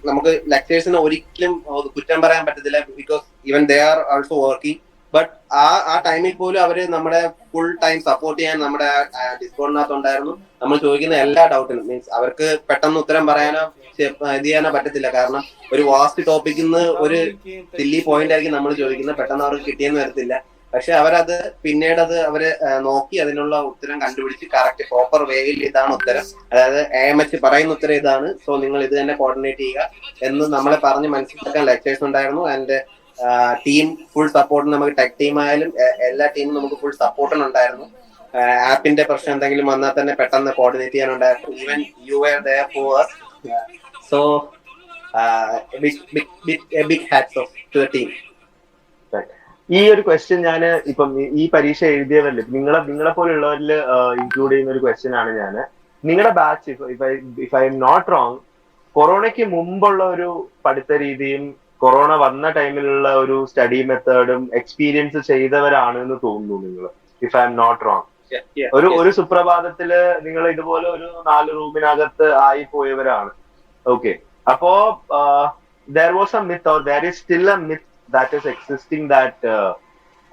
നമുക്ക് ലെക്ചേഴ്സിന് ഒരിക്കലും കുറ്റം പറയാൻ പറ്റത്തില്ല because even they are also working but ആ ആ ടൈമിൽ പോലും അവർ നമ്മുടെ ഫുൾ ടൈം സപ്പോർട്ട് ചെയ്യാൻ നമ്മുടെ ഡിസ്കൗണ്ടിനകത്ത് ഉണ്ടായിരുന്നു നമ്മൾ ചോദിക്കുന്ന എല്ലാ ഡൗട്ടിനും മീൻസ് അവർക്ക് പെട്ടെന്ന് ഉത്തരം പറയാനോ ഇത് ചെയ്യാനോ പറ്റത്തില്ല. കാരണം ഒരു വാസ്റ്റ് ടോപ്പിക്കിൽ നിന്ന് ഒരു സില്ലി പോയിന്റ് ആയിരിക്കും നമ്മൾ ചോദിക്കുന്നത്. പെട്ടെന്ന് അവർക്ക് കിട്ടിയെന്ന് വരത്തില്ല. പക്ഷെ അവരത് പിന്നീട് അത് അവർ നോക്കി അതിനുള്ള ഉത്തരം കണ്ടുപിടിച്ച് കറക്റ്റ് പ്രോപ്പർ വേയിൽ ഇതാണ് ഉത്തരം. അതായത് എ എം എച്ച് പറയുന്ന ഉത്തരം ഇതാണ്. സോ നിങ്ങൾ ഇത് തന്നെ കോർഡിനേറ്റ് ചെയ്യുക എന്ന് നമ്മളെ പറഞ്ഞ് മനസ്സിലാക്കാൻ ലെക്ചേഴ്സ് ഉണ്ടായിരുന്നു. ആൻഡ് ടീം ഫുൾ സപ്പോർട്ട് നമുക്ക് ടെക് ടീം ആയാലും എല്ലാ ടീമും നമുക്ക് ഫുൾ സപ്പോർട്ടിനുണ്ടായിരുന്നു ആപ്പിന്റെ പ്രശ്നം എന്തെങ്കിലും വന്നാൽ തന്നെ പെട്ടെന്ന് coordinate ചെയ്യാനുണ്ടായിരുന്നു. Even you are there for so big hats off to team ഈ ഒരു ക്വസ്റ്റ്യൻ ഞാൻ ഇപ്പം ഈ- പരീക്ഷ എഴുതിയവരിൽ നിങ്ങളെ നിങ്ങളെ പോലെയുള്ളവരിൽ ഇൻക്ലൂഡ് ചെയ്യുന്ന ഒരു ക്വസ്റ്റ്യൻ ആണ് ഞാൻ. നിങ്ങളുടെ batch if I'm not wrong കൊറോണയ്ക്ക് മുമ്പുള്ള ഒരു പഠിത്ത രീതിയും കൊറോണ വന്ന ടൈമിലുള്ള ഒരു സ്റ്റഡി മെത്തേഡും എക്സ്പീരിയൻസ് ചെയ്തവരാണ് എന്ന് തോന്നുന്നു നിങ്ങൾ if I M not wrong ഒരു ഒരു സുപ്രഭാതത്തിൽ നിങ്ങൾ ഇതുപോലെ ഒരു നാല് റൂമിനകത്ത് ആയി പോയവരാണ്. ഓക്കെ അപ്പോ there was a myth or there is still a myth that is existing that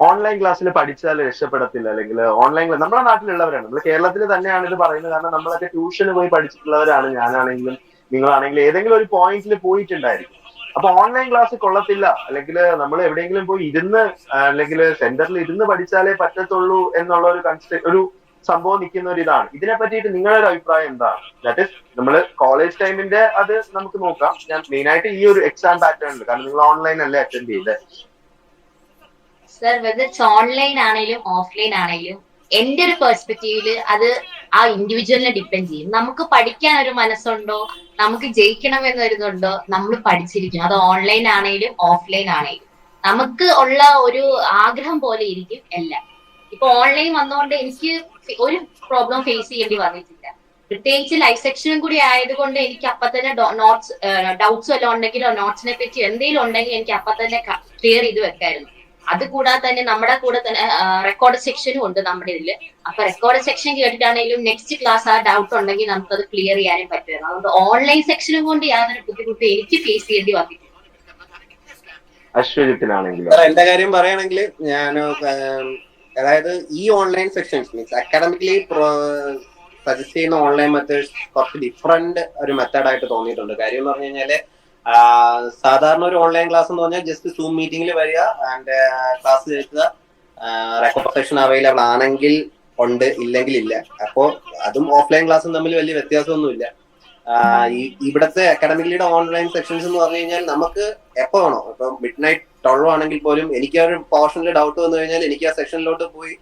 online ക്ലാസ്സിൽ പഠിച്ചാൽ രക്ഷപ്പെടത്തില്ല. അല്ലെങ്കിൽ ഓൺലൈൻ നമ്മുടെ നാട്ടിലുള്ളവരാണ്. നമ്മൾ കേരളത്തിൽ തന്നെയാണ് ഇത് പറയുന്നത്. കാരണം നമ്മളൊക്കെ ട്യൂഷന് പോയി പഠിച്ചിട്ടുള്ളവരാണ് ഞാനാണെങ്കിലും നിങ്ങളാണെങ്കിലും. ഏതെങ്കിലും ഒരു പോയിന്റിൽ പോയിട്ടുണ്ടായിരിക്കും. അപ്പൊ ഓൺലൈൻ ക്ലാസ് കൊള്ളത്തില്ല. അല്ലെങ്കിൽ നമ്മൾ എവിടെയെങ്കിലും പോയി ഇരുന്ന് അല്ലെങ്കിൽ സെന്ററിൽ ഇരുന്ന് പഠിച്ചാലേ പറ്റത്തുള്ളൂ എന്നുള്ള ഒരു കൺസ്ട്ര ഒരു സംഭവം നിൽക്കുന്ന ഒരു ഇതാണ്. ഇതിനെ പറ്റിയിട്ട് നിങ്ങളുടെ അഭിപ്രായം എന്താണ്? ദാറ്റ് ഇസ് നമ്മൾ കോളേജ് ടൈമിന്റെ അത് നമുക്ക് നോക്കാം. ഞാൻ മെയിൻ ആയിട്ട് ഈ ഒരു എക്സാം പാറ്റേൺ ഉണ്ട്. കാരണം നിങ്ങൾ ഓൺലൈൻ അല്ലേ അറ്റൻഡ് ചെയ്തേ. സർ വെദർ ഓൺലൈൻ ആണെങ്കിലും ഓഫ്ലൈൻ ആണെങ്കിലും എന്റെ ഒരു പെർസ്പെക്റ്റീവിൽ അത് ആ ഇൻഡിവിജ്വലിനെ ഡിപ്പെൻഡ് ചെയ്യും. നമുക്ക് പഠിക്കാൻ ഒരു മനസ്സുണ്ടോ? നമുക്ക് ജയിക്കണം എന്നൊരിതുണ്ടോ നമ്മൾ പഠിച്ചിരിക്കും. അത് ഓൺലൈൻ ആണെങ്കിലും ഓഫ്ലൈൻ ആണെങ്കിലും. നമുക്ക് ഉള്ള ഒരു ആഗ്രഹം പോലെ ഇരിക്കും എല്ലാം. ഇപ്പൊ ഓൺലൈൻ വന്നുകൊണ്ട് എനിക്ക് ഒരു പ്രോബ്ലം ഫേസ് ചെയ്യേണ്ടി വന്നിട്ടില്ല. പ്രത്യേകിച്ച് ലൈഫ് സെക്ഷനും കൂടി ആയതുകൊണ്ട് എനിക്ക് അപ്പൊ തന്നെ നോട്ട്സ് ഡൗട്ട്സ് വല്ലതും ഉണ്ടെങ്കിലോ നോട്ട്സിനെ പറ്റി എന്തെങ്കിലും ഉണ്ടെങ്കിൽ എനിക്ക് അപ്പൊ തന്നെ ക്ലിയർ ചെയ്ത് വെക്കായിരുന്നു. അത് കൂടാതെ തന്നെ നമ്മുടെ കൂടെ തന്നെ റെക്കോർഡ് സെക്ഷനും ഉണ്ട് നമ്മുടെ ഇതിൽ. അപ്പൊ റെക്കോർഡ് സെക്ഷൻ കേട്ടിട്ടാണെങ്കിലും നെക്സ്റ്റ് ക്ലാസ് ആ ഡൗട്ട് ഉണ്ടെങ്കിൽ നമുക്കത് ക്ലിയർ ചെയ്യാനും പറ്റുമായിരുന്നു. അതുകൊണ്ട് ഓൺലൈൻ സെക്ഷനും കൊണ്ട് യാതൊരു ബുദ്ധിമുട്ടും എനിക്ക് ഫേസ് ചെയ്യേണ്ടി വന്നിട്ടില്ല. അശ്വജിത്തിനാണെങ്കിലും എന്റെ കാര്യം പറയുകയാണെങ്കിൽ ഞാൻ അതായത് ഈ online sections means academically suggest ചെയ്യുന്ന ഓൺലൈൻ മെത്തേഡ്സ് കുറച്ച് ഡിഫറെന്റ് ഒരു മെത്തേഡായിട്ട് തോന്നിയിട്ടുണ്ട്. കാര്യം എന്ന് പറഞ്ഞു കഴിഞ്ഞാൽ സാധാരണ ഒരു ഓൺലൈൻ ക്ലാസ് എന്ന് പറഞ്ഞാൽ ജസ്റ്റ് സൂം മീറ്റിംഗിൽ വരിക ആൻഡ് ക്ലാസ് കേൾക്കുക റെക്കോർഡ് സെഷൻ അവൈലബിൾ ആണെങ്കിൽ ഉണ്ട് ഇല്ലെങ്കിൽ ഇല്ല. അപ്പോ അതും ഓഫ്ലൈൻ ക്ലാസ്സും തമ്മിൽ വലിയ വ്യത്യാസമൊന്നുമില്ല. ഇവിടത്തെ അക്കാഡമിക്കലിയുടെ ഓൺലൈൻ സെക്ഷൻസ് എന്ന് പറഞ്ഞു കഴിഞ്ഞാൽ നമുക്ക് എപ്പോ വേണോ ഇപ്പൊ മിഡ് നൈറ്റ് ട്വൽവ് ആണെങ്കിൽ പോലും എനിക്ക് ആ ഒരു പോർഷനിൽ ഡൗട്ട് വന്നു കഴിഞ്ഞാൽ എനിക്ക് ആ സെക്ഷനിലോട്ട് പോയി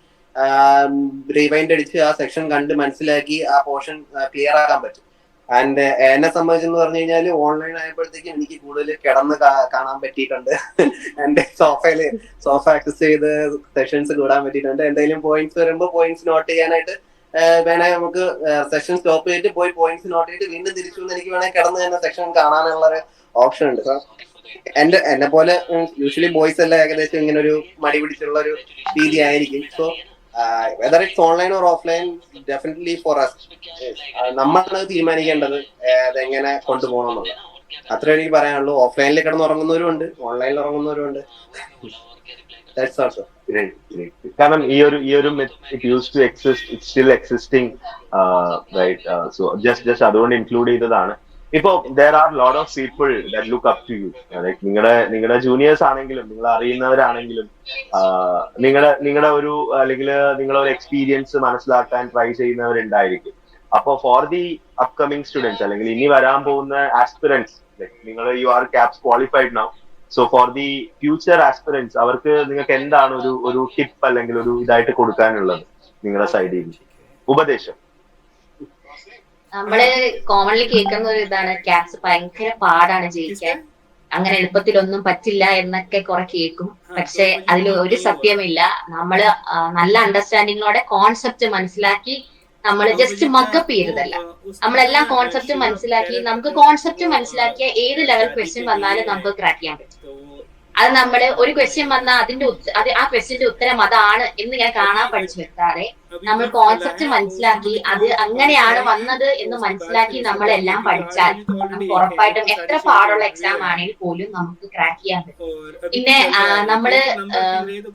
റീവൈൻഡ് അടിച്ച് ആ സെക്ഷൻ കണ്ട് മനസ്സിലാക്കി ആ പോർഷൻ ക്ലിയർ ആക്കാൻ പറ്റും. ആൻഡ് എന്നെ സംബന്ധിച്ചെന്ന് പറഞ്ഞു കഴിഞ്ഞാൽ ഓൺലൈൻ ആയപ്പോഴത്തേക്കും എനിക്ക് കൂടുതൽ കിടന്ന് കാണാൻ പറ്റിയിട്ടുണ്ട്. എന്റെ സോഫയിൽ സോഫ ആക്സസ് ചെയ്ത് സെഷൻസ് കൂടാൻ പറ്റിയിട്ടുണ്ട്. എന്തെങ്കിലും പോയിന്റ്സ് വരുമ്പോൾ പോയിന്റ്സ് നോട്ട് ചെയ്യാനായിട്ട് വേണേ നമുക്ക് സെഷൻ സ്റ്റോപ്പ് ചെയ്തിട്ട് പോയി പോയിന്റ്സ് നോട്ട് ചെയ്തിട്ട് വീണ്ടും തിരിച്ചു വന്ന് എനിക്ക് വേണേ കിടന്ന് തന്നെ സെഷൻ കാണാനുള്ള ഒരു ഓപ്ഷൻ ഉണ്ട്. So, എന്റെ എന്നെ പോലെ യൂഷ്വലി ബോയ്സ് എല്ലാം ഏകദേശം ഇങ്ങനെ ഒരു മടി പിടിച്ചുള്ള ഒരു രീതി ആയിരിക്കും so whether it's online or offline definitely for us നമ്മളാണ് തീരുമാനിക്കേണ്ടത് അതെങ്ങനെ കൊണ്ടുപോകണം എന്നുള്ളത് അത്രേ എനിക്ക് പറയാനുള്ളൂ. ഓഫ്ലൈനിൽ കിടന്ന് ഉറങ്ങുന്നവരും ഉണ്ട് ഓൺലൈനിൽ ഉറങ്ങുന്നവരും ഉണ്ട്. കാരണം ഈ ഒരു ഈ ഒരു it use to exist it still existing right so just just അതുകൊണ്ട് ഇൻക്ലൂഡ് ചെയ്തതാണ്. ഇപ്പൊ there are lot of people that look up to you like നിങ്ങളുടെ നിങ്ങളുടെ ജൂനിയേഴ്സ് ആണെങ്കിലും നിങ്ങൾ അറിയുന്നവരാണെങ്കിലും നിങ്ങളുടെ നിങ്ങളുടെ ഒരു അല്ലെങ്കിൽ നിങ്ങളുടെ ഒരു എക്സ്പീരിയൻസ് മനസ്സിലാക്കാൻ ട്രൈ ചെയ്യുന്നവരുണ്ടായിരിക്കും. അപ്പൊ ഫോർ ദി അപ്കമിങ് സ്റ്റുഡൻസ് അല്ലെങ്കിൽ ഇനി വരാൻ പോകുന്ന ആസ്പിറൻസ് നിങ്ങൾ you are KAPS qualified now so for the future aspirants അവർക്ക് നിങ്ങൾക്ക് എന്താണ് ഒരു ഒരു ടിപ്പ് അല്ലെങ്കിൽ ഒരു ഇതായിട്ട് കൊടുക്കാനുള്ളത് നിങ്ങളുടെ സൈഡിൽ ഉപദേശം. നമ്മൾ കോമൺലി കേൾക്കുന്ന ഒരു ഇതാണ് ക്യാൻസർ ഭയങ്കര പാടാണ് ജയിക്കാൻ. അങ്ങനെ എളുപ്പത്തിലൊന്നും പറ്റില്ല എന്നൊക്കെ കുറെ കേൾക്കും. പക്ഷെ അതിൽ ഒരു സത്യമില്ല നമ്മൾ നല്ല അണ്ടർസ്റ്റാൻഡിങ്ങിലൂടെ കോൺസെപ്റ്റ് മനസ്സിലാക്കി നമ്മൾ ജസ്റ്റ് മക്കപ്പ് ചെയ്തതല്ല നമ്മളെല്ലാം കോൺസെപ്റ്റ് മനസ്സിലാക്കി നമുക്ക് കോൺസെപ്റ്റ് മനസ്സിലാക്കിയ ഏത് ലെവൽ ക്വസ്റ്റ്യൻ വന്നാലും നമുക്ക് ക്രാക്ക് ചെയ്യാൻ പറ്റും. അത് നമ്മൾ ഒരു ക്വസ്റ്റ്യൻ വന്നാൽ അതിന്റെ അത് ആ ക്വസ്റ്റ്യന്റെ ഉത്തരം അതാണ് എന്ന് ഞാൻ കാണാൻ പഠിച്ചു വെക്കാതെ നമ്മൾ കോൺസെപ്റ്റ് മനസ്സിലാക്കി അത് അങ്ങനെയാണ് വന്നത് എന്ന് മനസ്സിലാക്കി നമ്മളെല്ലാം പഠിച്ചാൽ നമുക്ക് ഉറപ്പായിട്ടും എത്ര പാടുള്ള എക്സാം ആണെങ്കിൽ പോലും നമുക്ക് ക്രാക്ക് ചെയ്യാൻ പറ്റും. പിന്നെ നമ്മൾ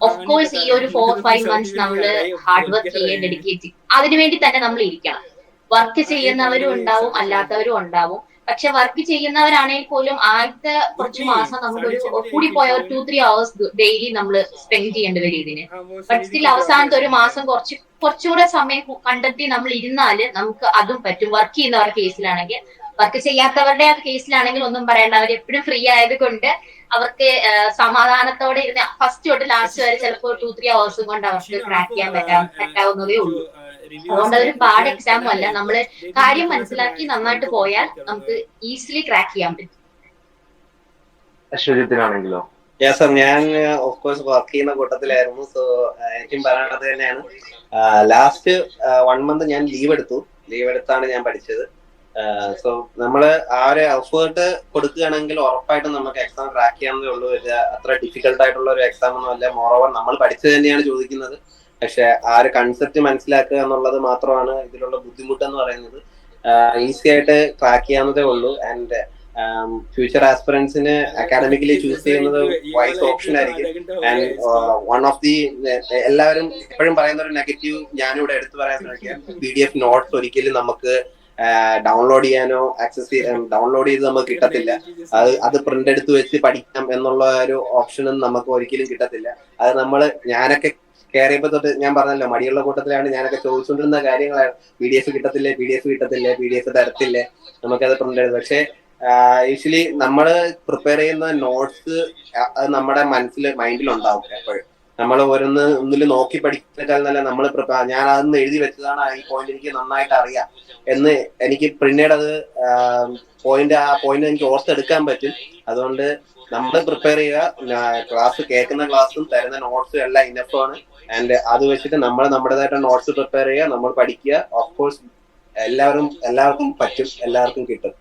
ഓഫ് കോഴ്സ് ഈ ഒരു ഫോർ ഫൈവ് മന്ത്സ് നമ്മൾ ഹാർഡ് വർക്ക് ചെയ്യാൻ ഡെഡിക്കേറ്റ് അതിനുവേണ്ടി തന്നെ നമ്മൾ ഇരിക്കണം. വർക്ക് ചെയ്യുന്നവരും ഉണ്ടാവും അല്ലാത്തവരും ഉണ്ടാവും. പക്ഷെ വർക്ക് ചെയ്യുന്നവരാണെങ്കിൽ പോലും ആദ്യത്തെ കുറച്ച് മാസം നമുക്കൊരു കൂടി പോയ ഒരു ടു ത്രീ അവേഴ്സ് ഡെയിലി നമ്മൾ സ്പെൻഡ് ചെയ്യേണ്ടി വരും ഇതിന് ബട്ട് സ്റ്റിൽ അവസാനത്തെ ഒരു മാസം കുറച്ച് കുറച്ചുകൂടെ സമയം കണ്ടെത്തി നമ്മൾ ഇരുന്നാൽ നമുക്ക് അതും പറ്റും. വർക്ക് ചെയ്യുന്നവരുടെ കേസിലാണെങ്കിൽ വർക്ക് ചെയ്യാത്തവരുടെ കേസിലാണെങ്കിൽ ഒന്നും പറയണ്ട. അവർ എപ്പോഴും ഫ്രീ ആയത് കൊണ്ട് അവർക്ക് സമാധാനത്തോടെ ഇരുന്ന് ഫസ്റ്റ് തൊട്ട് ലാസ്റ്റ് വരെ ചിലപ്പോൾ ടു ത്രീ അവേഴ്സും കൊണ്ട് അവർക്ക് ക്രാക്ക് ചെയ്യാൻ പറ്റാ പറ്റാവുന്നതേ ഉള്ളൂ. അതുകൊണ്ട് അതൊരു പാട് എക്സാമും അല്ല. നമ്മൾ കാര്യം മനസ്സിലാക്കി നന്നായിട്ട് പോയാൽ നമുക്ക് ഈസിലി ക്രാക്ക് ചെയ്യാൻ പറ്റും. അശ്വജിത്തിനാണെങ്കിലോ യെസ് സർ ഞാൻ ഓഫ് കോഴ്സ് വർക്ക് ചെയ്യുന്ന കൂട്ടത്തിലായിരുന്നു. സോ എനിക്കും പറയാനുള്ളത് തന്നെയാണ്. ലാസ്റ്റ് വൺ മന്ത് ഞാൻ ലീവ് എടുത്തു. ലീവ് എടുത്താണ് ഞാൻ പഠിച്ചത്. സോ നമ്മൾ ആ ഒരു എഫേർട്ട് കൊടുക്കുകയാണെങ്കിൽ ഉറപ്പായിട്ടും നമുക്ക് എക്സാം ക്രാക്ക് ചെയ്യാവുന്നതേ ഉള്ളൂ. അത്ര ഡിഫിക്കൽട്ട് ആയിട്ടുള്ള ഒരു എക്സാം ഒന്നും അല്ല. മോറോവർ നമ്മൾ പഠിച്ചത് തന്നെയാണ് ചോദിക്കുന്നത്. പക്ഷെ ആ ഒരു കൺസെപ്റ്റ് മനസ്സിലാക്കുക എന്നുള്ളത് മാത്രമാണ് ഇതിലുള്ള ബുദ്ധിമുട്ട് എന്ന് പറയുന്നത് ഈസി ആയിട്ട് ക്രാക്ക് ചെയ്യാവുന്നതേ ഉള്ളൂ. ആൻഡ് ഫ്യൂച്ചർ ആസ്പിറൻസിന് അക്കാഡമിക്കലി ചൂസ് ചെയ്യുന്നത് വൈസ് ഓപ്ഷൻ ആയിരിക്കും. ആൻഡ് വൺ ഓഫ് ദി എല്ലാവരും എപ്പോഴും പറയുന്ന ഒരു നെഗറ്റീവ് ഞാനിവിടെ എടുത്തു പറയാൻ ശ്രമിക്കാം പി ഡി എഫ് നോട്ട്സ് ഒരിക്കലും നമുക്ക് ഡൗൺലോഡ് ചെയ്യാനോ ആക്സസ് ചെയ്യാൻ ഡൗൺലോഡ് ചെയ്ത് നമുക്ക് കിട്ടത്തില്ല. അത് അത് പ്രിന്റ് എടുത്ത് വെച്ച് പഠിക്കാം എന്നുള്ള ഒരു ഓപ്ഷനും നമുക്ക് ഒരിക്കലും കിട്ടത്തില്ല. അത് നമ്മൾ ഞാനൊക്കെ കയറിയപ്പോ തൊട്ട് ഞാൻ പറഞ്ഞല്ലോ മടിയുള്ള കൂട്ടത്തിലാണ് ഞാനൊക്കെ ചോദിച്ചുകൊണ്ടിരുന്ന കാര്യങ്ങളാണ്. പി ഡി എഫ് കിട്ടത്തില്ലേ പി ഡി എഫ് കിട്ടത്തില്ലേ പി ഡി എഫ് തരത്തില്ലേ നമുക്കത് പ്രിന്റ് എടുത്ത് പക്ഷേ യൂഷ്വലി നമ്മൾ പ്രിപ്പയർ ചെയ്യുന്ന നോട്ട്സ് അത് നമ്മുടെ മനസ്സിൽ മൈൻഡിൽ ഉണ്ടാവും എപ്പോഴും. നമ്മൾ ഓരോന്ന് ഒന്നിൽ നോക്കി പഠിക്കുന്നതിനേക്കാൾ നല്ല നമ്മൾ ഞാൻ അതൊന്ന് എഴുതി വെച്ചതാണ് ഈ പോയിന്റ് എനിക്ക് നന്നായിട്ട് അറിയാം. എന്ന് എനിക്ക് പിന്നീട് അത് പോയിന്റ് ആ പോയിന്റ് എനിക്ക് ഓർത്തെടുക്കാൻ പറ്റും. അതുകൊണ്ട് നമ്മൾ പ്രിപ്പയർ ചെയ്യുക. ക്ലാസ് കേൾക്കുന്ന ക്ലാസ്സും തരുന്ന നോട്ട്സും എല്ലാം ഇനഫ് ആണ്. ആൻഡ് അത് വെച്ചിട്ട് നമ്മൾ നമ്മുടേതായിട്ട് നോട്ട്സ് പ്രിപ്പയർ ചെയ്യുക. നമ്മൾ പഠിക്കുക. ഓഫ് കോഴ്സ് എല്ലാവരും എല്ലാവർക്കും പറ്റും. എല്ലാവർക്കും കിട്ടും.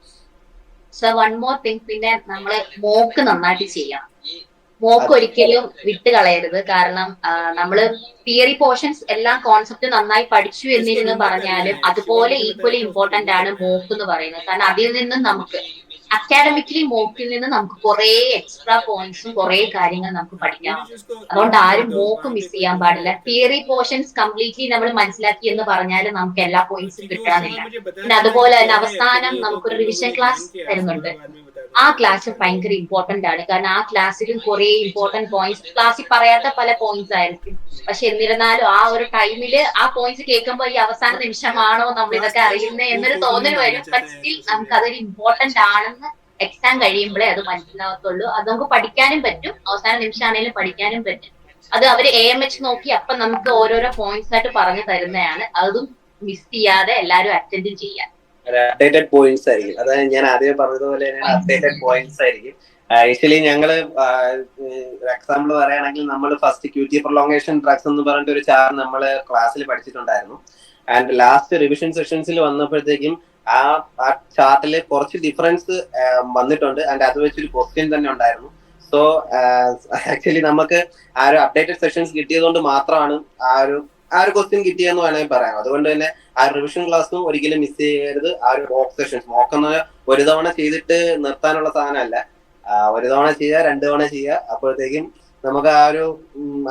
സർ വൺ മോർ തിങ് പിന്നെ നമ്മൾ മോക്ക് നന്നായിട്ട് ചെയ്യണം. മോക്ക് ഒരിക്കലും വിട്ട് കളയരുത്. കാരണം നമ്മൾ തിയറി പോർഷൻസ് എല്ലാം കോൺസെപ്റ്റ് നന്നായി പഠിച്ചു എന്നിരുന്ന് പറഞ്ഞാലും അതുപോലെ ഈക്വലി ഇമ്പോർട്ടന്റ് ആണ് മോക്ക് എന്ന് പറയുന്നത്. കാരണം അതിൽ നിന്നും നമുക്ക് അക്കാഡമിക്കലി മോക്കിൽ നിന്ന് നമുക്ക് കുറെ എക്സ്ട്രാ പോയിന്റ്സും കുറെ കാര്യങ്ങൾ നമുക്ക് പഠിക്കാം. അതുകൊണ്ട് ആരും മോക്ക് മിസ് ചെയ്യാൻ പാടില്ല. തിയറി പോർഷൻസ് കംപ്ലീറ്റ്ലി നമ്മൾ മനസ്സിലാക്കി എന്ന് പറഞ്ഞാൽ നമുക്ക് എല്ലാ പോയിന്റ്സും കിട്ടാനില്ല. പിന്നെ അതുപോലെ തന്നെ അവസാനം നമുക്കൊരു റിവിഷൻ ക്ലാസ് തരുന്നുണ്ട്. ആ ക്ലാസ് ഭയങ്കര ഇമ്പോർട്ടന്റ് ആണ്. കാരണം ആ ക്ലാസ്സിലും കുറെ ഇമ്പോർട്ടന്റ് പോയിന്റ്സ് ക്ലാസ്സിൽ പറയാത്ത പല പോയിന്റ്സ് ആയിരിക്കും. പക്ഷെ എന്നിരുന്നാലും ആ ഒരു ടൈമിൽ ആ പോയിന്റ്സ് കേൾക്കുമ്പോൾ ഈ അവസാന നിമിഷമാണോ നമ്മൾ ഇതൊക്കെ അറിയുന്നത് എന്നൊരു തോന്നൽ വരും. സ്റ്റിൽ നമുക്ക് അതൊരു ഇമ്പോർട്ടന്റ് ആണെന്ന് എക്സാം കഴിയുമ്പോഴേ അത് മനസ്സിലാകത്തുള്ളൂ അത് നമുക്ക് പഠിക്കാനും പറ്റും. അവസാന നിമിഷമാണെങ്കിലും പഠിക്കാനും പറ്റും. അത് അവർ എ എം എച്ച് നോക്കി അപ്പൊ നമുക്ക് ഓരോരോ പോയിന്റ്സ് ആയിട്ട് പറഞ്ഞു തരുന്നതാണ്. അതും മിസ് ചെയ്യാതെ എല്ലാരും അറ്റൻഡ് ചെയ്യാം അപ്ഡേറ്റഡ് പോയിന്റ്സ് ആയിരിക്കും. അതായത് ഞാൻ ആദ്യം പറഞ്ഞതുപോലെ തന്നെ അപ്ഡേറ്റഡ് പോയിന്റ്സ് ആയിരിക്കും. ആക്ച്വലി ഞങ്ങൾ എക്സാമ്പിൾ പറയുകയാണെങ്കിൽ നമ്മൾ ഫസ്റ്റ് ക്യൂറ്റി പ്രൊലോങ്ങേഷൻ ഡ്രഗ്സ് എന്ന് പറഞ്ഞിട്ട് ഒരു ചാർ നമ്മൾ ക്ലാസ്സിൽ പഠിച്ചിട്ടുണ്ടായിരുന്നു. ആൻഡ് ലാസ്റ്റ് റിവിഷൻ സെഷൻസിൽ വന്നപ്പോഴത്തേക്കും ആ ആ ചാർട്ടിൽ കുറച്ച് ഡിഫറൻസ് വന്നിട്ടുണ്ട്. ആൻഡ് അത് വെച്ചൊരു ക്വസ്റ്റ്യൻ തന്നെ ഉണ്ടായിരുന്നു. സോ ആക്ച്വലി നമുക്ക് ആ ഒരു അപ്ഡേറ്റഡ് സെഷൻസ് കിട്ടിയതുകൊണ്ട് മാത്രമാണ് ആ ഒരു ആ ഒരു ക്വസ്റ്റ്യൻ കിട്ടിയെന്ന് വേണമെങ്കിൽ പറയാം. അതുകൊണ്ട് തന്നെ ആ റിവിഷൻ ക്ലാസ്സും ഒരിക്കലും മിസ് ചെയ്യരുത്. ആ ഒരു മോക്ക് സെഷൻസ് മോക്കെന്ന് ഒരു തവണ ചെയ്തിട്ട് നിർത്താനുള്ള സാധനമല്ല. ഒരു തവണ ചെയ്യുക രണ്ട് തവണ ചെയ്യുക അപ്പോഴത്തേക്കും നമുക്ക് ആ ഒരു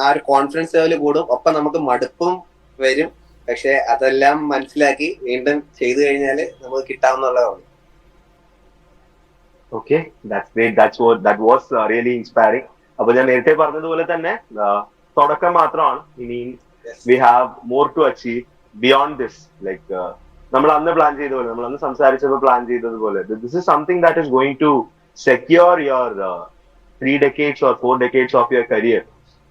ആ ഒരു കോൺഫിഡൻസ് ലെവൽ കൂടും. ഒപ്പം നമുക്ക് മടുപ്പും വരും. പക്ഷെ അതെല്ലാം മനസ്സിലാക്കി വീണ്ടും ചെയ്തു കഴിഞ്ഞാൽ നമുക്ക് കിട്ടാവുന്നതാണ്. Okay that's great that's that was really inspiring അപ്പൊ ഞാൻ നേരത്തെ പറഞ്ഞതുപോലെ തന്നെ തുടക്കം മാത്രമാണ്. ഇനി we have more to achieve beyond this like നമ്മൾ അന്ന് പ്ലാൻ ചെയ്ത പോലെ നമ്മൾ അന്ന് സംസാരിച്ചപ്പോൾ പ്ലാൻ ചെയ്തതുപോലെ this is something that is going to secure your three decades or four decades of your career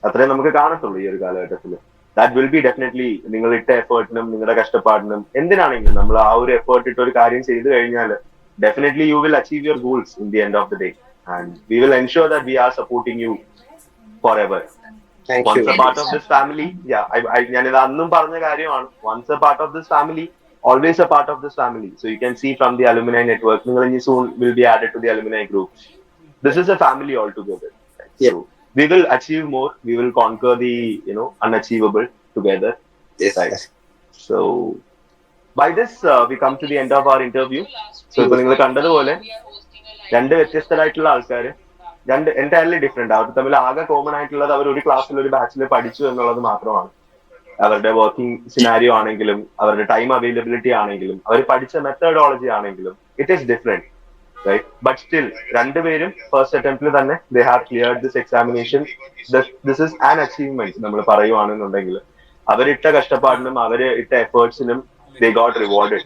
അത്രേ നമുക്ക് കാണത്തുള്ളൂ ഈ ഒരു കാലഘട്ടത്തിൽ ദാറ്റ് വിൽ ബി ഡെഫിനറ്റ്ലി നിങ്ങൾ ഇട്ട എഫേർട്ടിനും നിങ്ങളുടെ കഷ്ടപ്പാടിനും എന്തിനാണെങ്കിലും നമ്മൾ ആ ഒരു എഫേർട്ട് ഇട്ട് ഒരു കാര്യം ചെയ്തു കഴിഞ്ഞാൽ your goals in the end of the day and we will ensure that we are supporting you forever thank once you a part of this family yeah I, I, ഞാനിത് അന്നും പറഞ്ഞ കാര്യമാണ് once a part of this family always a part of this family so you can see from the alumni network നിങ്ങൾ ഇനി soon will be added to the alumni group this is a family altogether right? We will achieve more. We will conquer the you know unachievable together. Right. so by this uh, we come to the end of our interview. So ഇപ്പൊ നിങ്ങൾ കണ്ടതുപോലെ രണ്ട് വ്യത്യസ്തരായിട്ടുള്ള ആൾക്കാർ രണ്ട് entirely different അവർ തമ്മിൽ ആകെ common ആയിട്ടുള്ളത് അവർ ഒരു ക്ലാസ്സിൽ ഒരു ബാച്ചിൽ പഠിച്ചു എന്നുള്ളത് മാത്രമാണ്. അവരുടെ വർക്കിംഗ് സിനാരിയോ ആണെങ്കിലും അവരുടെ ടൈം അവൈലബിലിറ്റി ആണെങ്കിലും അവർ പഠിച്ച മെത്തഡോളജി ആണെങ്കിലും it is different right but still രണ്ടുപേരും ഫസ്റ്റ് അറ്റംപ്റ്റിൽ തന്നെ they have clear this examination this is an achievement നമ്മൾ പറയുവാണെന്നുണ്ടെങ്കിൽ അവരിട്ട കഷ്ടപ്പാടിനും അവർ ഇട്ട എഫേർട്സിനും they got rewarded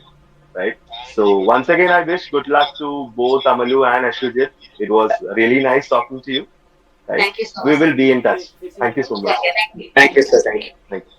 right? So once again, I wish good luck to both Amalu and Ashujit. It was really nice talking to you. Right? Thank you so We will be in touch. Thank you so much. Much thank you thank you sir thank you Thank you.